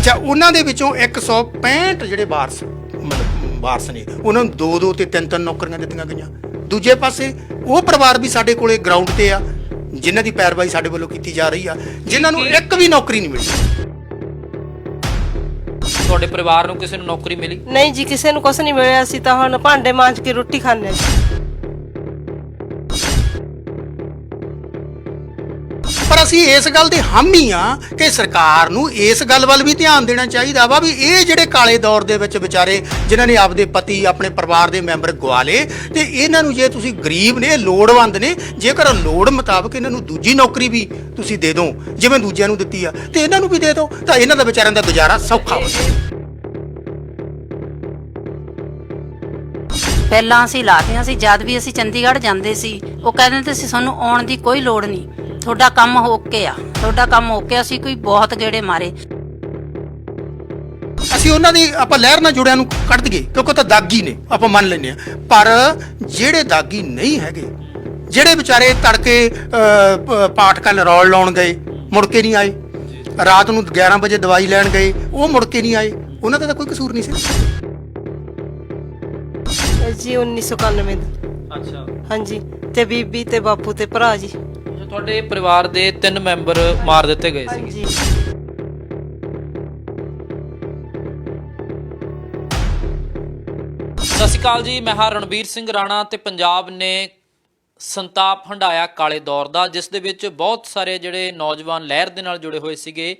ਅੱਛਾ ਉਹਨਾਂ ਦੇ ਵਿੱਚੋਂ 165 ਜਿਹੜੇ ਵਾਰਸ ਮਤਲਬ ਵਾਰਸ ਨੇ ਉਹਨਾਂ ਨੂੰ ਦੋ ਦੋ ਤੇ ਤਿੰਨ ਤਿੰਨ ਨੌਕਰੀਆਂ ਦਿੱਤੀਆਂ ਗਈਆਂ। ਦੂਜੇ ਪਾਸੇ ਉਹ ਪਰਿਵਾਰ ਵੀ ਸਾਡੇ ਕੋਲੇ ਗਰਾਊਂਡ ਤੇ ਆ ਜਿਨ੍ਹਾਂ ਦੀ ਪੈਰਵਾਈ ਸਾਡੇ ਵੱਲੋਂ ਕੀਤੀ ਜਾ ਰਹੀ ਆ ਜਿਨ੍ਹਾਂ ਨੂੰ ਇੱਕ ਵੀ ਨੌਕਰੀ ਨਹੀਂ ਮਿਲੀ। ਤੁਹਾਡੇ ਪਰਿਵਾਰ ਨੂੰ ਕਿਸੇ ਨੂੰ ਨੌਕਰੀ ਮਿਲੀ? ਨਹੀਂ ਜੀ ਕਿਸੇ ਨੂੰ ਕੁਛ ਨਹੀਂ ਮਿਲਿਆ। ਅਸੀਂ ਤਾਂ ਹੁਣ ਭਾਂਡੇ ਮਾਂਜ ਕੇ ਰੋਟੀ ਖਾਂਦੇ ਹਾਂ ਅਸੀਂ ਇਸ ਗੱਲ ਦੇ ਹਾਮੀ ਆ ਕਿ ਸਰਕਾਰ ਨੂੰ ਇਸ ਗੱਲ ਵੱਲ ਵੀ ਧਿਆਨ ਦੇਣਾ ਚਾਹੀਦਾ ਵਾ ਵੀ ਇਹ ਜਿਹੜੇ ਕਾਲੇ ਦੌਰ ਦੇ ਵਿੱਚ ਵਿਚਾਰੇ ਜਿਨ੍ਹਾਂ ਨੇ ਆਪਦੇ ਪਤੀ, ਆਪਣੇ ਪਰਿਵਾਰ ਦੇ ਮੈਂਬਰ ਗਵਾ ਲਏ ਤੇ ਇਹਨਾਂ ਨੂੰ ਜੇ ਤੁਸੀਂ ਗਰੀਬ ਨੇ, ਲੋੜਵੰਦ ਨੇ, ਜੇਕਰ ਲੋੜ ਮੁਤਾਬਕ ਇਹਨਾਂ ਨੂੰ ਦੂਜੀ ਨੌਕਰੀ ਵੀ ਤੁਸੀਂ ਦੇ ਦਿਓ, ਜਿਵੇਂ ਦੂਜਿਆਂ ਨੂੰ ਦਿੱਤੀ ਆ, ਤੇ ਇਹਨਾਂ ਨੂੰ ਵੀ ਦੇ ਦਿਓ, ਤਾਂ ਇਹਨਾਂ ਦਾ ਵਿਚਾਰਿਆਂ ਦਾ ਗੁਜ਼ਾਰਾ ਸੌਖਾ ਹੋ ਜਾਏ ਪਹਿਲਾਂ ਅਸੀਂ ਲਾਤੀਆਂ ਸੀ ਜਦ ਵੀ ਅਸੀਂ ਚੰਡੀਗੜ੍ਹ ਜਾਂਦੇ ਸੀ, ਉਹ ਕਹਿੰਦੇ ਤੇ ਸੀ, ਸਾਨੂੰ ਆਉਣ ਦੀ ਕੋਈ ਲੋੜ ਨਹੀਂ। ਤੁਹਾਡਾ ਕੰਮ ਹੋ ਕੇ ਆ। ਤੁਹਾਡਾ ਕੰਮ ਹੋ ਕੇ ਅਸੀਂ ਕੋਈ ਬਹੁਤ ਗੇੜੇ ਮਾਰੇ। ਅਸੀਂ ਉਹਨਾਂ ਦੀ ਆਪਾਂ ਲਹਿਰ ਨਾਲ ਜੁੜਿਆਂ ਨੂੰ ਕੱਢ ਦਈਏ ਕਿਉਂਕਿ ਉਹ ਤਾਂ ਦਾਗੀ ਨੇ ਆਪਾਂ ਮੰਨ ਲੈਂਦੇ ਆ ਪਰ ਜਿਹੜੇ ਦਾਗੀ ਨਹੀਂ ਹੈਗੇ ਜਿਹੜੇ ਵਿਚਾਰੇ ਤੜਕੇ ਪਾਠ ਕੱਲ ਰੌਲ ਲਾਉਣ ਗਏ ਮੁੜ ਕੇ ਨਹੀਂ ਆਏ ਰਾਤ ਨੂੰ 11 ਵਜੇ ਦਵਾਈ ਲੈਣ ਗਏ ਉਹ ਮੁੜ ਕੇ ਨਹੀਂ ਆਏ ਉਹਨਾਂ ਦਾ ਤਾਂ ਕੋਈ ਕਸੂਰ ਨਹੀਂ ਸੀ। ਜੀ 1991 ਦਾ। ਅੱਛਾ। ਹਾਂਜੀ ਤੇ ਬੀਬੀ ਤੇ ਬਾਪੂ ਤੇ ਭਰਾ ਜੀ। ਤੁਹਾਡੇ ਪਰਿਵਾਰ ਦੇ ਤਿੰਨ ਮੈਂਬਰ ਮਾਰ ਦਿੱਤੇ ਗਏ ਸੀ ਸਤਿ ਸ਼੍ਰੀ ਅਕਾਲ ਜੀ ਮੈਂ ਹਾਂ ਰਣਬੀਰ ਸਿੰਘ ਰਾਣਾ ਤੇ ਪੰਜਾਬ ਨੇ ਸੰਤਾਪ ਹੰਡਾਇਆ ਕਾਲੇ ਦੌਰ ਦਾ ਜਿਸ ਦੇ ਵਿੱਚ ਬਹੁਤ ਸਾਰੇ ਜਿਹੜੇ ਨੌਜਵਾਨ ਲਹਿਰ ਦੇ ਨਾਲ ਜੁੜੇ ਹੋਏ ਸੀਗੇ।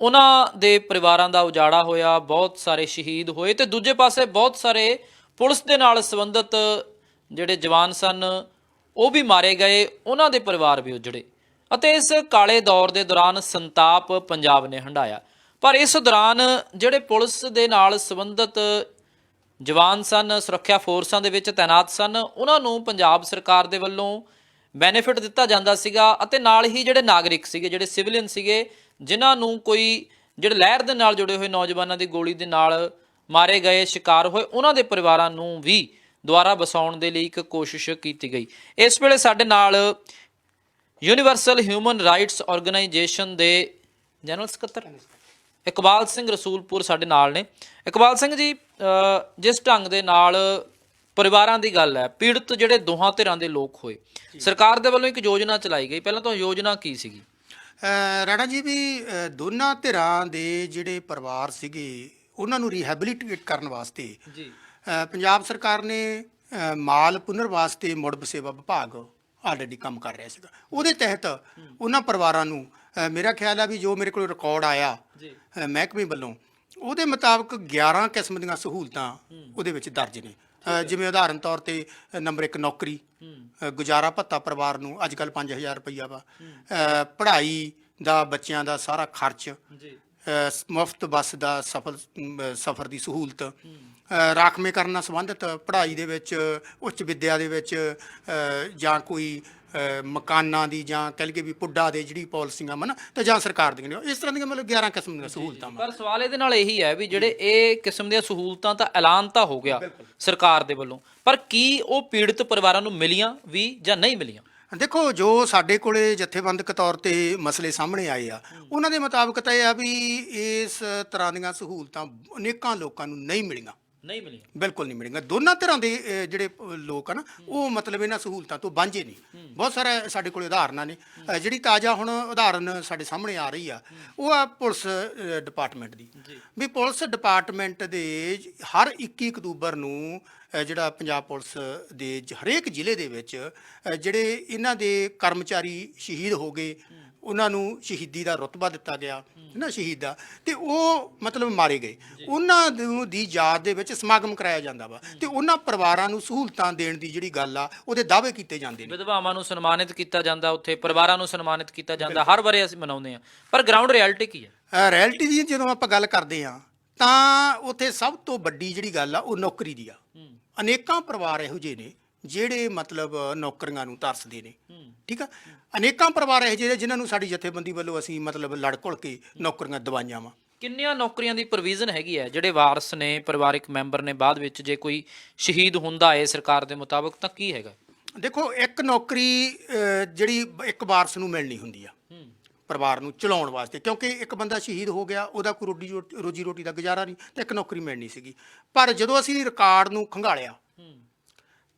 ਉਹਨਾਂ ਦੇ ਪਰਿਵਾਰਾਂ ਦਾ ਉਜਾੜਾ ਹੋਇਆ ਬਹੁਤ ਸਾਰੇ ਸ਼ਹੀਦ ਹੋਏ ਤੇ ਦੂਜੇ ਪਾਸੇ ਬਹੁਤ ਸਾਰੇ ਪੁਲਿਸ ਦੇ ਨਾਲ ਸੰਬੰਧਿਤ ਜਿਹੜੇ ਜਵਾਨ ਸਨ ਉਹ ਵੀ ਮਾਰੇ ਗਏ, ਉਹਨਾਂ ਦੇ ਪਰਿਵਾਰ ਵੀ ਉਜੜੇ। ਅਤੇ ਇਸ ਕਾਲੇ ਦੌਰ ਦੇ ਦੌਰਾਨ ਸੰਤਾਪ ਪੰਜਾਬ ਨੇ ਹੰਡਾਇਆ। ਪਰ ਇਸ ਦੌਰਾਨ ਜਿਹੜੇ ਪੁਲਿਸ ਦੇ ਨਾਲ ਸੰਬੰਧਿਤ ਜਵਾਨ ਸਨ, ਸੁਰੱਖਿਆ ਫੋਰਸਾਂ ਦੇ ਵਿੱਚ ਤਾਇਨਾਤ ਸਨ, ਉਹਨਾਂ ਨੂੰ ਪੰਜਾਬ ਸਰਕਾਰ ਦੇ ਵੱਲੋਂ ਬੈਨੀਫਿਟ ਦਿੱਤਾ ਜਾਂਦਾ ਸੀਗਾ ਅਤੇ ਨਾਲ ਹੀ ਜਿਹੜੇ ਨਾਗਰਿਕ ਸੀਗੇ, ਜਿਹੜੇ ਸਿਵਲੀਅਨ ਸੀਗੇ, ਜਿਨ੍ਹਾਂ ਨੂੰ ਕੋਈ ਜਿਹੜੇ ਲਹਿਰ ਦੇ ਨਾਲ ਜੁੜੇ ਹੋਏ ਨੌਜਵਾਨਾਂ ਦੀ ਗੋਲੀ ਦੇ ਨਾਲ ਮਾਰੇ ਗਏ, ਸ਼ਿਕਾਰ ਹੋਏ, ਉਹਨਾਂ ਦੇ ਪਰਿਵਾਰਾਂ ਨੂੰ ਵੀ ਦੁਆਰਾ ਬਸਾਉਣ ਦੇ ਲਈ ਇੱਕ ਕੋਸ਼ਿਸ਼ ਕੀਤੀ ਗਈ। ਇਸ ਵੇਲੇ ਸਾਡੇ ਨਾਲ ਯੂਨੀਵਰਸਲ ਹਿਊਮਨ ਰਾਈਟਸ ਆਰਗੇਨਾਈਜੇਸ਼ਨ ਦੇ ਜਨਰਲ ਸਕੱਤਰ ਇਕਬਾਲ ਸਿੰਘ ਰਸੂਲਪੁਰ ਸਾਡੇ ਨਾਲ ਨੇ। ਇਕਬਾਲ ਸਿੰਘ ਜੀ ਜਿਸ ਢੰਗ ਦੇ ਨਾਲ ਪਰਿਵਾਰਾਂ ਦੀ ਗੱਲ ਹੈ ਪੀੜਤ ਜਿਹੜੇ ਦੋਹਾਂ ਧਿਰਾਂ ਦੇ ਲੋਕ ਹੋਏ ਸਰਕਾਰ ਦੇ ਵੱਲੋਂ ਇੱਕ ਯੋਜਨਾ ਚਲਾਈ ਗਈ। ਪਹਿਲਾਂ ਤਾਂ ਯੋਜਨਾ ਕੀ ਸੀਗੀ? ਰਾਣਾ ਜੀ ਵੀ ਦੋਨਾਂ ਧਿਰਾਂ ਦੇ ਜਿਹੜੇ ਪਰਿਵਾਰ ਸੀਗੇ ਉਹਨਾਂ ਨੂੰ ਰੀਹੈਬਿਲਿਟੇਟ ਕਰਨ ਵਾਸਤੇ ਜੀ। ਪੰਜਾਬ ਸਰਕਾਰ ਨੇ ਮਾਲ ਪੁਨਰਵਾਸ ਤੇ ਮੁੜ ਵਸੇਵਾ ਵਿਭਾਗ ਆਲਰੇਡੀ ਕੰਮ ਕਰ ਰਿਹਾ ਸੀਗਾ। ਉਹਦੇ ਤਹਿਤ ਉਹਨਾਂ ਪਰਿਵਾਰਾਂ ਨੂੰ ਮੇਰਾ ਖਿਆਲ ਆ ਵੀ ਜੋ ਮੇਰੇ ਕੋਲ ਰਿਕਾਰਡ ਆਇਆ ਜੀ। ਮਹਿਕਮੇ ਵੱਲੋਂ ਉਹਦੇ ਮੁਤਾਬਕ 11 ਕਿਸਮ ਦੀਆਂ ਸਹੂਲਤਾਂ ਉਹਦੇ ਵਿੱਚ ਦਰਜ ਨੇ। ਜਿਵੇਂ ਉਦਾਹਰਨ ਤੌਰ ਤੇ ਨੰਬਰ 1 ਨੌਕਰੀ ਗੁਜ਼ਾਰਾ ਭੱਤਾ ਪਰਿਵਾਰ ਨੂੰ ਅੱਜ ਕੱਲ 5000 ਰੁਪਈਆ ਵਾ। ਪੜ੍ਹਾਈ ਦਾ ਬੱਚਿਆਂ ਦਾ ਸਾਰਾ ਖਰਚ ਮੁਫਤ ਬੱਸ ਦਾ ਅਮ, ਸਫਰ ਦੀ ਸਹੂਲਤ। ਅ, ਰਾਖਵੇਂਕਰਨ ਨਾਲ ਸੰਬੰਧਿਤ ਪੜ੍ਹਾਈ ਦੇ ਵਿੱਚ ਉੱਚ ਵਿੱਦਿਆ ਦੇ ਵਿੱਚ ਜਾਂ ਕੋਈ ਮਕਾਨਾਂ ਦੀ ਜਾਂ ਕਹਿ ਲਈਏ ਵੀ ਪੁੱਡਾ ਦੇ ਜਿਹੜੀ ਪਾਲਿਸੀਆਂ ਮਨ ਤੇ ਜਾਂ ਸਰਕਾਰ ਦੀਆਂ ਨੇ। ਇਸ ਤਰ੍ਹਾਂ ਦੀਆਂ ਮਤਲਬ 11 ਕਿਸਮ ਦੀਆਂ ਸਹੂਲਤਾਂ ਪਰ ਸਵਾਲ ਇਹਦੇ ਨਾਲ ਇਹੀ ਹੈ ਵੀ ਜਿਹੜੇ ਇਹ ਕਿਸਮ ਦੀਆਂ ਸਹੂਲਤਾਂ ਤਾਂ ਐਲਾਨ ਤਾਂ ਹੋ ਗਿਆ ਸਰਕਾਰ ਦੇ ਵੱਲੋਂ ਪਰ ਕੀ ਉਹ ਪੀੜਤ ਪਰਿਵਾਰਾਂ ਨੂੰ ਮਿਲੀਆਂ ਵੀ ਜਾਂ ਨਹੀਂ ਮਿਲੀਆਂ? ਦੇਖੋ, ਜੋ ਸਾਡੇ ਕੋਲੇ ਜਥੇਬੰਦਕ ਤੌਰ ਤੇ ਮਸਲੇ ਸਾਹਮਣੇ ਆਏ ਆ, ਉਹਨਾਂ ਦੇ ਮੁਤਾਬਕ ਤਾਂ ਇਹ ਆ ਵੀ ਇਸ ਤਰ੍ਹਾਂ ਦੀਆਂ ਸਹੂਲਤਾਂ ਅਨੇਕਾਂ ਲੋਕਾਂ ਨੂੰ ਨਹੀਂ ਮਿਲੀਆਂ। ਨਹੀਂ ਮਿਲੀਆਂ ਬਿਲਕੁਲ ਨਹੀਂ ਮਿਲੇਗਾ ਦੋਨਾਂ ਤਰ੍ਹਾਂ ਦੇ ਅਹ, ਜਿਹੜੇ ਅਹ, ਲੋਕ ਆ ਨਾ ਉਹ ਮਤਲਬ ਇਹਨਾਂ ਸਹੂਲਤਾਂ ਤੋਂ ਵਾਂਝੇ ਨਹੀਂ ਬਹੁਤ ਸਾਰੇ ਸਾਡੇ ਕੋਲ ਉਦਾਹਰਨਾਂ ਨੇ। ਅਹ, ਜਿਹੜੀ ਤਾਜ਼ਾ ਹੁਣ ਉਦਾਹਰਨ ਸਾਡੇ ਸਾਹਮਣੇ ਆ ਰਹੀ ਆ ਉਹ ਆ ਪੁਲਿਸ ਅਹ, ਡਿਪਾਰਟਮੈਂਟ ਦੀ। ਵੀ ਪੁਲਿਸ ਡਿਪਾਰਟਮੈਂਟ ਦੇ ਜ- ਹਰ 21 ਅਕਤੂਬਰ ਨੂੰ ਅਹ, ਜਿਹੜਾ ਪੰਜਾਬ ਪੁਲਿਸ ਦੇ ਜ- ਹਰੇਕ ਜ਼ਿਲ੍ਹੇ ਦੇ ਵਿੱਚ ਅਹ, ਜਿਹੜੇ ਇਹਨਾਂ ਦੇ ਕਰਮਚਾਰੀ ਸ਼ਹੀਦ ਹੋ ਗਏ ਉਹਨਾਂ ਨੂੰ ਸ਼ਹੀਦੀ ਦਾ ਰੁਤਬਾ ਦਿੱਤਾ ਗਿਆ ਨਾ ਸ਼ਹੀਦ ਦਾ। ਤੇ ਉਹ ਮਤਲਬ ਮਾਰੇ ਗਏ। ਉਹਨਾਂ ਨੂੰ ਦੀ ਯਾਦ ਦੇ ਵਿੱਚ ਸਮਾਗਮ ਕਰਾਇਆ ਜਾਂਦਾ ਵਾ ਤੇ ਉਹਨਾਂ ਪਰਿਵਾਰਾਂ ਨੂੰ ਸਹੂਲਤਾਂ ਦੇਣ ਦੀ ਜਿਹੜੀ ਗੱਲ ਆ ਉਹਦੇ ਦਾਅਵੇ ਕੀਤੇ ਜਾਂਦੇ ਨੇ। ਵਿਧਵਾਵਾਂ ਨੂੰ ਸਨਮਾਨਿਤ ਕੀਤਾ ਜਾਂਦਾ ਉੱਥੇ ਪਰਿਵਾਰਾਂ ਨੂੰ ਸਨਮਾਨਿਤ ਕੀਤਾ ਜਾਂਦਾ। ਹਰ ਵਾਰੇ ਅਸੀਂ ਮਨਾਉਂਦੇ ਹਾਂ। ਪਰ ਗਰਾਊਂਡ ਰਿਐਲਿਟੀ ਕੀ ਹੈ? ਰੈਲਿਟੀ ਦੀ ਜਦੋਂ ਆਪਾਂ ਗੱਲ ਕਰਦੇ ਆ ਤਾਂ ਉੱਥੇ ਸਭ ਤੋਂ ਵੱਡੀ ਜਿਹੜੀ ਗੱਲ ਆ ਉਹ ਨੌਕਰੀ ਦੀ ਆ। ਅਨੇਕਾਂ ਪਰਿਵਾਰ ਇਹੋ ਜਿਹੇ ਨੇ ਜਿਹੜੇ ਮਤਲਬ ਨੌਕਰੀਆਂ ਨੂੰ ਤਰਸਦੇ ਨੇ। ਠੀਕ ਆ? ਅਨੇਕਾਂ ਪਰਿਵਾਰ ਇਹੋ ਜਿਹੇ ਨੇ ਜਿਨ੍ਹਾਂ ਨੂੰ ਸਾਡੀ ਜਥੇਬੰਦੀ ਵੱਲੋਂ ਅਸੀਂ ਮਤਲਬ ਲੜ ਘੁਲ ਕੇ ਨੌਕਰੀਆਂ ਦਵਾਈਆਂ ਵਾ। ਕਿੰਨੀਆਂ ਨੌਕਰੀਆਂ ਦੀ ਪ੍ਰੋਵੀਜ਼ਨ ਹੈਗੀ ਹੈ? ਜਿਹੜੇ ਵਾਰਸ ਨੇ ਪਰਿਵਾਰਿਕ ਮੈਂਬਰ ਨੇ ਬਾਅਦ ਵਿੱਚ ਜੇ ਕੋਈ ਸ਼ਹੀਦ ਹੁੰਦਾ ਹੈ ਸਰਕਾਰ ਦੇ ਮੁਤਾਬਕ ਤਾਂ ਕੀ ਹੈਗਾ? ਦੇਖੋ ਇੱਕ ਨੌਕਰੀ ਜਿਹੜੀ ਇੱਕ ਵਾਰਸ ਨੂੰ ਮਿਲਣੀ ਹੁੰਦੀ ਆ। ਪਰਿਵਾਰ ਨੂੰ ਚਲਾਉਣ ਵਾਸਤੇ। ਕਿਉਂਕਿ ਇੱਕ ਬੰਦਾ ਸ਼ਹੀਦ ਹੋ ਗਿਆ ਉਹਦਾ ਕੋਈ ਰੋਟੀ ਰੋਜੀ ਰੋਟੀ ਦਾ ਗੁਜ਼ਾਰਾ ਨਹੀਂ ਤੇ ਇੱਕ ਨੌਕਰੀ ਮਿਲਣੀ ਸੀਗੀ। ਪਰ ਜਦੋਂ ਅਸੀਂ ਰਿਕਾਰਡ ਨੂੰ ਖੰਗਾਲਿਆ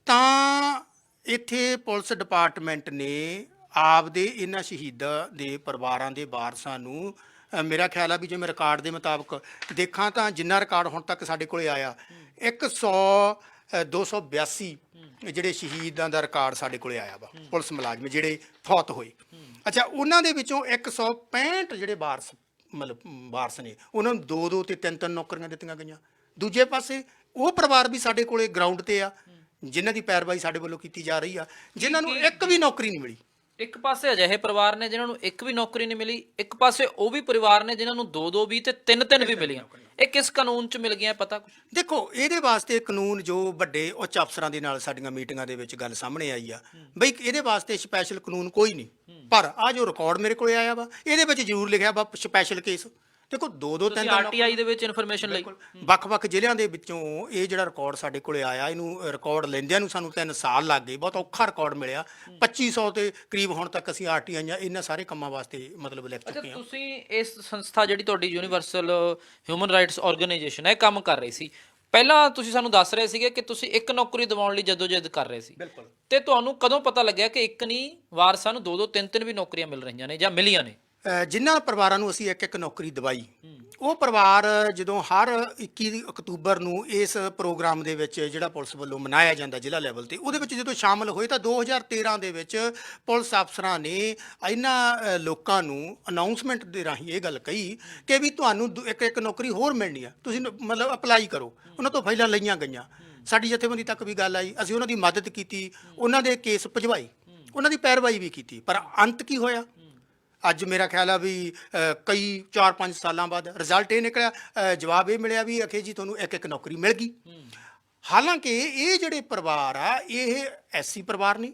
ਤਾਂ ਇੱਥੇ ਪੁਲਿਸ ਡਿਪਾਰਟਮੈਂਟ ਨੇ ਆਪਦੇ ਇਹਨਾਂ ਸ਼ਹੀਦਾਂ ਦੇ ਪਰਿਵਾਰਾਂ ਦੇ ਵਾਰਸਾਂ ਨੂੰ ਅ, ਮੇਰਾ ਖਿਆਲ ਆ ਵੀ ਜੇ ਮੈਂ ਰਿਕਾਰਡ ਦੇ ਮੁਤਾਬਕ ਦੇਖਾਂ ਤਾਂ ਜਿੰਨਾ ਰਿਕਾਰਡ ਹੁਣ ਤੱਕ ਸਾਡੇ ਕੋਲੇ ਆਇਆ 100 ਅ, 282 ਜਿਹੜੇ ਸ਼ਹੀਦਾਂ ਦਾ ਰਿਕਾਰਡ ਸਾਡੇ ਕੋਲੇ ਆਇਆ ਵਾ ਪੁਲਿਸ ਮੁਲਾਜ਼ਮ ਜਿਹੜੇ ਫੌਤ ਹੋਏ। ਅੱਛਾ ਉਹਨਾਂ ਦੇ ਵਿੱਚੋਂ 165 ਜਿਹੜੇ ਵਾਰਸ ਮਤਲਬ ਮ, ਵਾਰਸ ਨੇ ਉਹਨਾਂ ਨੂੰ ਦੋ ਦੋ ਤੇ ਤਿੰਨ ਤਿੰਨ ਨੌਕਰੀਆਂ ਦਿੱਤੀਆਂ ਗਈਆਂ। ਦੂਜੇ ਪਾਸੇ ਉਹ ਪਰਿਵਾਰ ਵੀ ਸਾਡੇ ਕੋਲੇ ਗਰਾਊਂਡ ਤੇ ਆ ਜਿਨ੍ਹਾਂ ਦੀ ਪੈਰਵਾਈ ਸਾਡੇ ਵੱਲੋਂ ਕੀਤੀ ਜਾ ਰਹੀ ਆ ਜਿਨ੍ਹਾਂ ਨੂੰ ਇੱਕ ਵੀ ਨੌਕਰੀ ਨਹੀਂ ਮਿਲੀ। ਇੱਕ ਪਾਸੇ ਅਜਿਹੇ ਪਰਿਵਾਰ ਨੇ ਜਿਨ੍ਹਾਂ ਨੂੰ ਇੱਕ ਵੀ ਨੌਕਰੀ ਨਹੀਂ ਮਿਲੀ ਇੱਕ ਪਾਸੇ ਉਹ ਵੀ ਪਰਿਵਾਰ ਨੇ ਜਿਨ੍ਹਾਂ ਨੂੰ ਦੋ ਦੋ ਵੀ ਤੇ ਤਿੰਨ ਤਿੰਨ ਵੀ ਮਿਲੀਆਂ। ਇਹ ਕਿਸ ਕਾਨੂੰਨ 'ਚ ਮਿਲ ਗਈਆਂ ਪਤਾ ਕੁਛ? ਦੇਖੋ ਇਹਦੇ ਵਾਸਤੇ ਕਾਨੂੰਨ ਜੋ ਵੱਡੇ ਉੱਚ ਅਫਸਰਾਂ ਦੇ ਨਾਲ ਸਾਡੀਆਂ ਮੀਟਿੰਗਾਂ ਦੇ ਵਿੱਚ ਗੱਲ ਸਾਹਮਣੇ ਆਈ ਆ। ਬਈ ਇਹਦੇ ਵਾਸਤੇ ਸਪੈਸ਼ਲ ਕਾਨੂੰਨ ਕੋਈ ਨਹੀਂ। ਪਰ ਆ ਜੋ ਰਿਕਾਰਡ ਮੇਰੇ ਕੋਲੇ ਆਇਆ ਵਾ ਇਹਦੇ ਵਿੱਚ ਜ਼ਰੂਰ ਲਿਖਿਆ ਵਾ ਸਪੈਸ਼ਲ ਕੇਸ। ਦੇਖੋ ਦੋ ਦੋ ਤਿੰਨ ਤੁਸੀਂ ਤਿੰਨ ਆਰਟੀਆਈ ਦੇ ਵਿੱਚ ਇਨਫੋਰਮੇਸ਼ਨ ਲਈ। ਵੱਖ-ਵੱਖ ਜ਼ਿਲ੍ਹਿਆਂ ਦੇ ਵਿੱਚੋਂ ਇਹ ਜਿਹੜਾ ਰਿਕਾਰਡ ਸਾਡੇ ਕੋਲੇ ਆਇਆ ਇਹਨੂੰ ਰਿਕਾਰਡ ਲੈਂਦਿਆਂ ਨੂੰ ਸਾਨੂੰ 3 ਸਾਲ ਲੱਗ ਗਏ। ਬਹੁਤ ਔਖਾ ਰਿਕਾਰਡ ਮਿਲਿਆ। 2500 ਤੇ ਕਰੀਬ ਹੁਣ ਤੱਕ ਅਸੀਂ ਆਰਟੀਆਈਆਂ ਇਹਨਾਂ ਸਾਰੇ ਕੰਮਾਂ ਵਾਸਤੇ ਮਤਲਬ ਲਿਖ ਅੱਛਾ ਚੁੱਕੇ ਹਾਂ। ਤੁਸੀਂ ਇਸ ਸੰਸਥਾ ਜਿਹੜੀ ਤੁਹਾਡੀ ਯੂਨੀਵਰਸਲ ਹਿਊਮਨ ਰਾਈਟਸ ਆਰਗੇਨਾਈਜੇਸ਼ਨ ਹੈ ਇਹ ਕੰਮ ਕਰ ਰਹੀ ਸੀ। ਪਹਿਲਾਂ ਤੁਸੀਂ ਸਾਨੂੰ ਦੱਸ ਰਹੇ ਸੀਗੇ ਕਿ ਤੁਸੀਂ ਇੱਕ ਨੌਕਰੀ ਦਿਵਾਉਣ ਲਈ ਜਦੋਜਹਿਦ ਕਰ ਰਹੇ ਸੀ। ਬਿਲਕੁਲ। ਤੇ ਤੁਹਾਨੂੰ ਕਦੋਂ ਪਤਾ ਲੱਗਿਆ ਕਿ ਇੱਕ ਨਹੀਂ ਵਾਰਸਾਂ ਨੂੰ ਦੋ ਦੋ ਤਿੰਨ ਤਿੰਨ ਵੀ ਨੌਕਰੀਆਂ ਮਿਲ ਰਹੀਆਂ ਨੇ ਜਾਂ ਮਿਲੀਆਂ ਨੇ? ਜਿਨ੍ਹਾਂ ਪਰਿਵਾਰਾਂ ਨੂੰ ਅਸੀਂ ਇੱਕ ਇੱਕ ਨੌਕਰੀ ਦਵਾਈ ਉਹ ਪਰਿਵਾਰ ਜਦੋਂ ਹਰ 21 ਅਕਤੂਬਰ ਨੂੰ ਇਸ ਪ੍ਰੋਗਰਾਮ ਦੇ ਵਿੱਚ ਜਿਹੜਾ ਪੁਲਿਸ ਵੱਲੋਂ ਮਨਾਇਆ ਜਾਂਦਾ ਜ਼ਿਲ੍ਹਾ ਲੈਵਲ ਤੇ ਉਹਦੇ ਵਿੱਚ ਜਦੋਂ ਸ਼ਾਮਲ ਹੋਏ ਤਾਂ 2013 ਦੇ ਵਿੱਚ ਪੁਲਿਸ ਅਫਸਰਾਂ ਨੇ ਇਹਨਾਂ ਲੋਕਾਂ ਨੂੰ ਅਨਾਉਂਸਮੈਂਟ ਦੇ ਰਾਹੀਂ ਇਹ ਗੱਲ ਕਹੀ ਕਿ ਵੀ ਤੁਹਾਨੂੰ ਇੱਕ ਇੱਕ ਨੌਕਰੀ ਹੋਰ ਮਿਲਣੀ ਆ। ਤੁਸੀਂ ਮਤਲਬ ਅਪਲਾਈ ਕਰੋ। ਉਹਨਾਂ ਤੋਂ ਫਾਈਲਾਂ ਲਈਆਂ ਗਈਆਂ। ਸਾਡੀ ਜਥੇਬੰਦੀ ਤੱਕ ਵੀ ਗੱਲ ਆਈ। ਅਸੀਂ ਉਹਨਾਂ ਦੀ ਮਦਦ ਕੀਤੀ ਉਹਨਾਂ ਦੇ ਕੇਸ ਭਜਵਾਈ ਉਹਨਾਂ ਦੀ ਪੈਰਵਾਈ ਵੀ ਕੀਤੀ। ਪਰ ਅੰਤ ਕੀ ਹੋਇਆ? ਅੱਜ ਮੇਰਾ ਖਿਆਲ ਆ ਵੀ ਕਈ 4-5 ਸਾਲਾਂ ਬਾਅਦ ਰਿਜ਼ਲਟ ਇਹ ਨਿਕਲਿਆ ਜਵਾਬ ਇਹ ਮਿਲਿਆ ਵੀ ਅਖੇ ਜੀ ਤੁਹਾਨੂੰ ਇੱਕ ਇੱਕ ਨੌਕਰੀ ਮਿਲ ਗਈ। ਹਾਲਾਂਕਿ ਇਹ ਜਿਹੜੇ ਪਰਿਵਾਰ ਆ ਇਹ ਐਸੀ ਪਰਿਵਾਰ ਨੇ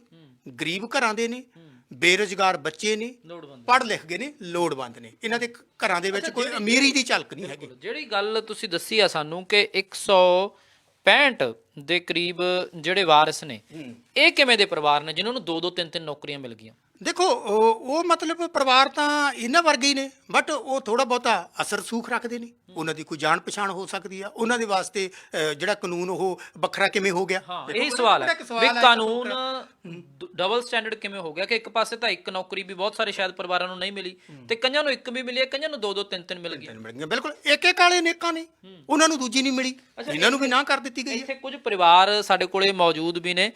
ਗਰੀਬ ਘਰਾਂ ਦੇ ਨੇ ਬੇਰੁਜ਼ਗਾਰ ਬੱਚੇ ਨੇ ਪੜ੍ਹ ਲਿਖ ਗਏ ਨੇ ਲੋੜਵੰਦ ਨੇ। ਇਹਨਾਂ ਦੇ ਘਰਾਂ ਦੇ ਵਿੱਚ ਕੋਈ ਅਮੀਰੀ ਦੀ ਝਲਕ ਨਹੀਂ ਹੈਗੀ। ਜਿਹੜੀ ਗੱਲ ਤੁਸੀਂ ਦੱਸੀ ਆ ਸਾਨੂੰ ਕਿ 165 ਦੇ ਕਰੀਬ ਜਿਹੜੇ ਵਾਰਿਸ ਨੇ ਇਹ ਕਿਵੇਂ ਦੇ ਪਰਿਵਾਰ ਨੇ ਜਿਨ੍ਹਾਂ ਨੂੰ ਦੋ ਦੋ ਤਿੰਨ ਤਿੰਨ ਨੌਕਰੀਆਂ ਮਿਲ ਗਈਆਂ? ਦੇਖੋ ਉਹ ਮਤਲਬ ਪਰਿਵਾਰ ਤਾਂ ਇਹਨਾਂ ਵਰਗੇ ਹੀ ਨੇ ਬਟ ਉਹ ਥੋੜਾ ਬਹੁਤਾ ਅਸਰ ਸੂਖ ਰੱਖਦੇ ਨੇ। ਉਹਨਾਂ ਦੀ ਕੋਈ ਜਾਣ ਪਛਾਣ ਹੋ ਸਕਦੀ ਆ। ਉਹਨਾਂ ਦੇ ਵਾਸਤੇ ਜਿਹੜਾ ਕਾਨੂੰਨ ਉਹ ਵੱਖਰਾ ਕਿਵੇਂ ਹੋ ਗਿਆ? ਇਹ ਸਵਾਲ ਹੈ ਵੀ ਕਾਨੂੰਨ ਡਬਲ ਸਟੈਂਡਰਡ ਕਿਵੇਂ ਹੋ ਗਿਆ ਕਿ ਇੱਕ ਪਾਸੇ ਤਾਂ ਇੱਕ ਨੌਕਰੀ ਵੀ ਬਹੁਤ ਸਾਰੇ ਸ਼ਾਇਦ ਪਰਿਵਾਰਾਂ ਨੂੰ ਨਹੀਂ ਮਿਲੀ ਤੇ ਕਈਆਂ ਨੂੰ ਇੱਕ ਵੀ ਮਿਲੀ ਹੈ ਕਈਆਂ ਨੂੰ ਦੋ ਦੋ ਤਿੰਨ ਤਿੰਨ ਮਿਲ ਗਈਆਂ ਬਿਲਕੁਲ। ਇੱਕ ਇੱਕ ਵਾਲੇ ਨੇਕਾਂ ਨੇ ਉਹਨਾਂ ਨੂੰ ਦੂਜੀ ਨਹੀਂ ਮਿਲੀ। ਇਹਨਾਂ ਨੂੰ ਵੀ ਨਾ ਕਰ ਦਿੱਤੀ ਗਈ ਹੈ। ਇੱਥੇ ਕੁਝ ਪਰਿਵਾਰ ਸਾਡੇ ਕੋਲੇ ਮੌਜੂਦ ਵੀ ਨੇ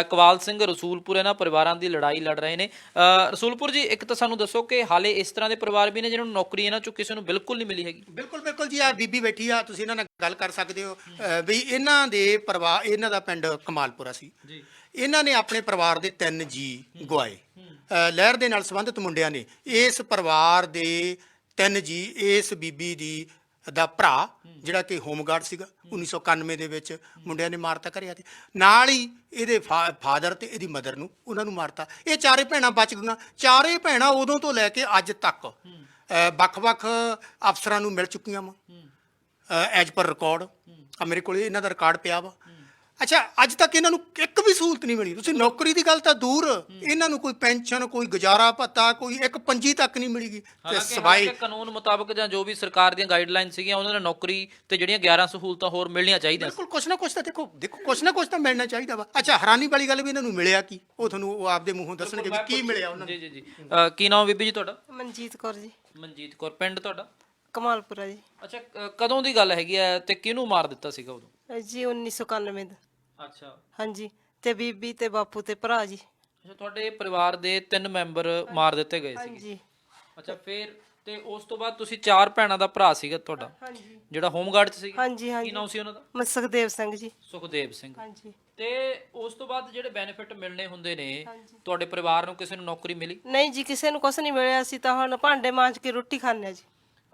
ਇਕਬਾਲ ਸਿੰਘ ਰਸੂਲਪੁਰ ਇਹਨਾਂ ਪਰਿਵਾਰਾਂ ਦੀ ਲੜਾਈ ਲੜ ਰਹੇ ਨੇ। ਰਸੂਲਪੁਰ ਜੀ ਇੱਕ ਤਾਂ ਸਾਨੂੰ ਦੱਸੋ ਕਿ ਹਾਲੇ ਇਸ ਤਰ੍ਹਾਂ ਦੇ ਪਰਿਵਾਰ ਵੀ ਨੇ ਜਿਨ੍ਹਾਂ ਨੂੰ ਨੌਕਰੀ ਇਹਨਾਂ ਚੋਂ ਕਿਸੇ ਨੂੰ ਬਿਲਕੁਲ ਨਹੀਂ ਮਿਲੀ ਹੈਗੀ? ਬਿਲਕੁਲ ਬਿਲਕੁਲ ਜੀ ਆ ਬੀਬੀ ਬੈਠੀ ਆ ਤੁਸੀਂ ਇਹਨਾਂ ਨਾਲ ਗੱਲ ਕਰ ਸਕਦੇ ਹੋ। ਵੀ ਇਹਨਾਂ ਦੇ ਪਰਿਵਾਰ ਇਹਨਾਂ ਦਾ ਪਿੰਡ ਕਮਾਲਪੁਰਾ ਸੀ। ਜੀ। ਇਹਨਾਂ ਨੇ ਆਪਣੇ ਪਰਿਵਾਰ ਦੇ ਤਿੰਨ ਜੀ ਗਵਾਏ। ਅ, ਲਹਿਰ ਦੇ ਨਾਲ ਸੰਬੰਧਿਤ ਮੁੰਡਿਆਂ ਨੇ ਇਸ ਪਰਿਵਾਰ ਦੇ ਤਿੰਨ ਜੀ ਇਸ ਬੀਬੀ ਦੀ ਦਾ ਭਰਾ, ਜਿਹੜਾ ਕਿ ਹੋਮਗਾਰਡ ਸੀਗਾ 1991 ਦੇ ਵਿੱਚ ਮੁੰਡਿਆਂ ਨੇ ਮਾਰਤਾ ਕਰਿਆ ਤੇ ਨਾਲ ਹੀ ਇਹਦੇ ਫਾਦਰ ਤੇ ਇਹਦੀ ਮਦਰ ਨੂੰ ਉਹਨਾਂ ਨੂੰ ਮਾਰਤਾ। ਇਹ ਚਾਰੇ ਭੈਣਾਂ ਬਚ ਗਈਆਂ। ਚਾਰੇ ਭੈਣਾਂ ਉਦੋਂ ਤੋਂ ਲੈ ਕੇ ਅੱਜ ਤੱਕ ਵੱਖ-ਵੱਖ ਅਫਸਰਾਂ ਨੂੰ ਮਿਲ ਚੁੱਕੀਆਂ ਵਾ। ਐਜ ਪਰ ਰਿਕਾਰਡ ਆ ਮੇਰੇ ਕੋਲ ਇਹਨਾਂ ਦਾ ਰਿਕਾਰਡ ਪਿਆ ਵਾ। ਅੱਛਾ ਅੱਜ ਤੱਕ ਇਹਨਾਂ ਨੂੰ ਇੱਕ ਵੀ ਸਹੂਲਤ ਨਹੀਂ ਮਿਲੀ। ਤੁਸੀਂ ਨੌਕਰੀ ਦੀ ਗੱਲ ਤਾਂ ਦੂਰ ਇਹਨਾਂ ਨੂੰ ਕੋਈ ਪੈਨਸ਼ਨ ਕੋਈ ਗੁਜ਼ਾਰਾ ਭੱਤਾ ਕੋਈ ਇੱਕ ਪੰਜੀ ਤੱਕ ਨਹੀਂ ਮਿਲੀਗੀ। ਤੇ ਸਵਾਈ ਕਾਨੂੰਨ ਮੁਤਾਬਕ ਜਾਂ ਜੋ ਵੀ ਸਰਕਾਰ ਦੀਆਂ ਗਾਈਡਲਾਈਨ ਸੀਗੀਆਂ ਉਹਨਾਂ ਨੇ ਨੌਕਰੀ ਤੇ ਜਿਹੜੀਆਂ 11 ਸਹੂਲਤਾਂ ਹੋਰ ਮਿਲਣੀਆਂ ਚਾਹੀਦੀਆਂ। ਬਿਲਕੁਲ ਕੁਛ ਨਾ ਕੁਛ ਤਾਂ ਦੇਖੋ ਦੇਖੋ ਕੁਛ ਨਾ ਕੁਛ ਤਾਂ ਮਿਲਣਾ ਚਾਹੀਦਾ ਵਾ। ਅੱਛਾ ਹੈਰਾਨੀ ਵਾਲੀ ਗੱਲ ਵੀ ਇਹਨਾਂ ਨੂੰ ਮਿਲਿਆ ਕੀ? ਉਹ ਤੁਹਾਨੂੰ ਉਹ ਆਪਦੇ ਮੂੰਹੋਂ ਦੱਸਣਗੇ ਵੀ ਕੀ ਮਿਲਿਆ ਉਹਨਾਂ ਨੂੰ। ਜੀ ਜੀ ਜੀ। ਅ, ਕੀ ਨਾਮ ਬੀਬੀ ਜੀ ਤੁਹਾਡਾ? ਮਨਜੀਤ ਕੌਰ ਜੀ। ਮਨਜੀਤ ਕੌਰ ਪਿੰਡ ਤੁਹਾਡਾ? ਕਮਾਲਪੁਰਾ ਜੀ। ਅੱਛਾ ਅ, ਕਦੋਂ ਦੀ ਗੱਲ ਹੈਗੀ ਹੈ ਤੇ ਕਿਹਨੂੰ ਮਾਰ ਦਿੱਤਾ ਸੀਗਾ ਉਦੋਂ? ਅਹ ਜੀ 1991 ਦਾ। ਅੱਛਾ। ਹਾਂਜੀ ਤੇ ਬੀਬੀ ਤੇ ਬਾਪੂ ਤੇ ਭਰਾ ਜੀ। ਅੱਛਾ ਤੁਹਾਡੇ ਪਰਿਵਾਰ ਦੇ ਤਿੰਨ ਮੈਂਬਰ ਮਾਰ ਦਿੱਤੇ ਗਏ ਸੀਗੇ। ਹਾਂਜੀ। ਅੱਛਾ ਫਿਰ ਤੇ ਉਸ ਤੋਂ ਬਾਅਦ ਤੁਸੀਂ ਚਾਰ ਭੈਣਾਂ ਦਾ ਭਰਾ ਸੀਗਾ ਤੁਹਾਡਾ? ਹਾਂਜੀ। ਜਿਹੜਾ ਹੋਮਗਾਰਡ 'ਚ ਸੀ ਹਾਂਜੀ ਕੀ ਹਾਂਜੀ ਨਾਮ ਸੀ ਉਹਨਾਂ ਦਾ? ਮਸਖਦੇਵ ਸਿੰਘ ਜੀ। ਸੁਖਦੇਵ ਸਿੰਘ। ਹਾਂਜੀ। ਤੇ ਉਸ ਤੋਂ ਬਾਅਦ ਜਿਹੜੇ ਬੈਨੀਫਿਟ ਮਿਲਣੇ ਹੁੰਦੇ ਨੇ ਹਾਂਜੀ। ਤੁਹਾਡੇ ਪਰਿਵਾਰ ਨੂੰ ਕਿਸੇ ਨੂੰ ਨੌਕਰੀ ਮਿਲੀ? ਨਹੀਂ ਜੀ ਕਿਸੇ ਨੂੰ ਕੁਛ ਨਹੀਂ ਮਿਲਿਆ ਅਸੀਂ ਤਾਂ ਹੁਣ ਭਾਂਡੇ ਮਾਂਜ ਕੇ ਰੋਟੀ ਖਾਂਦੇ ਆ ਜੀ।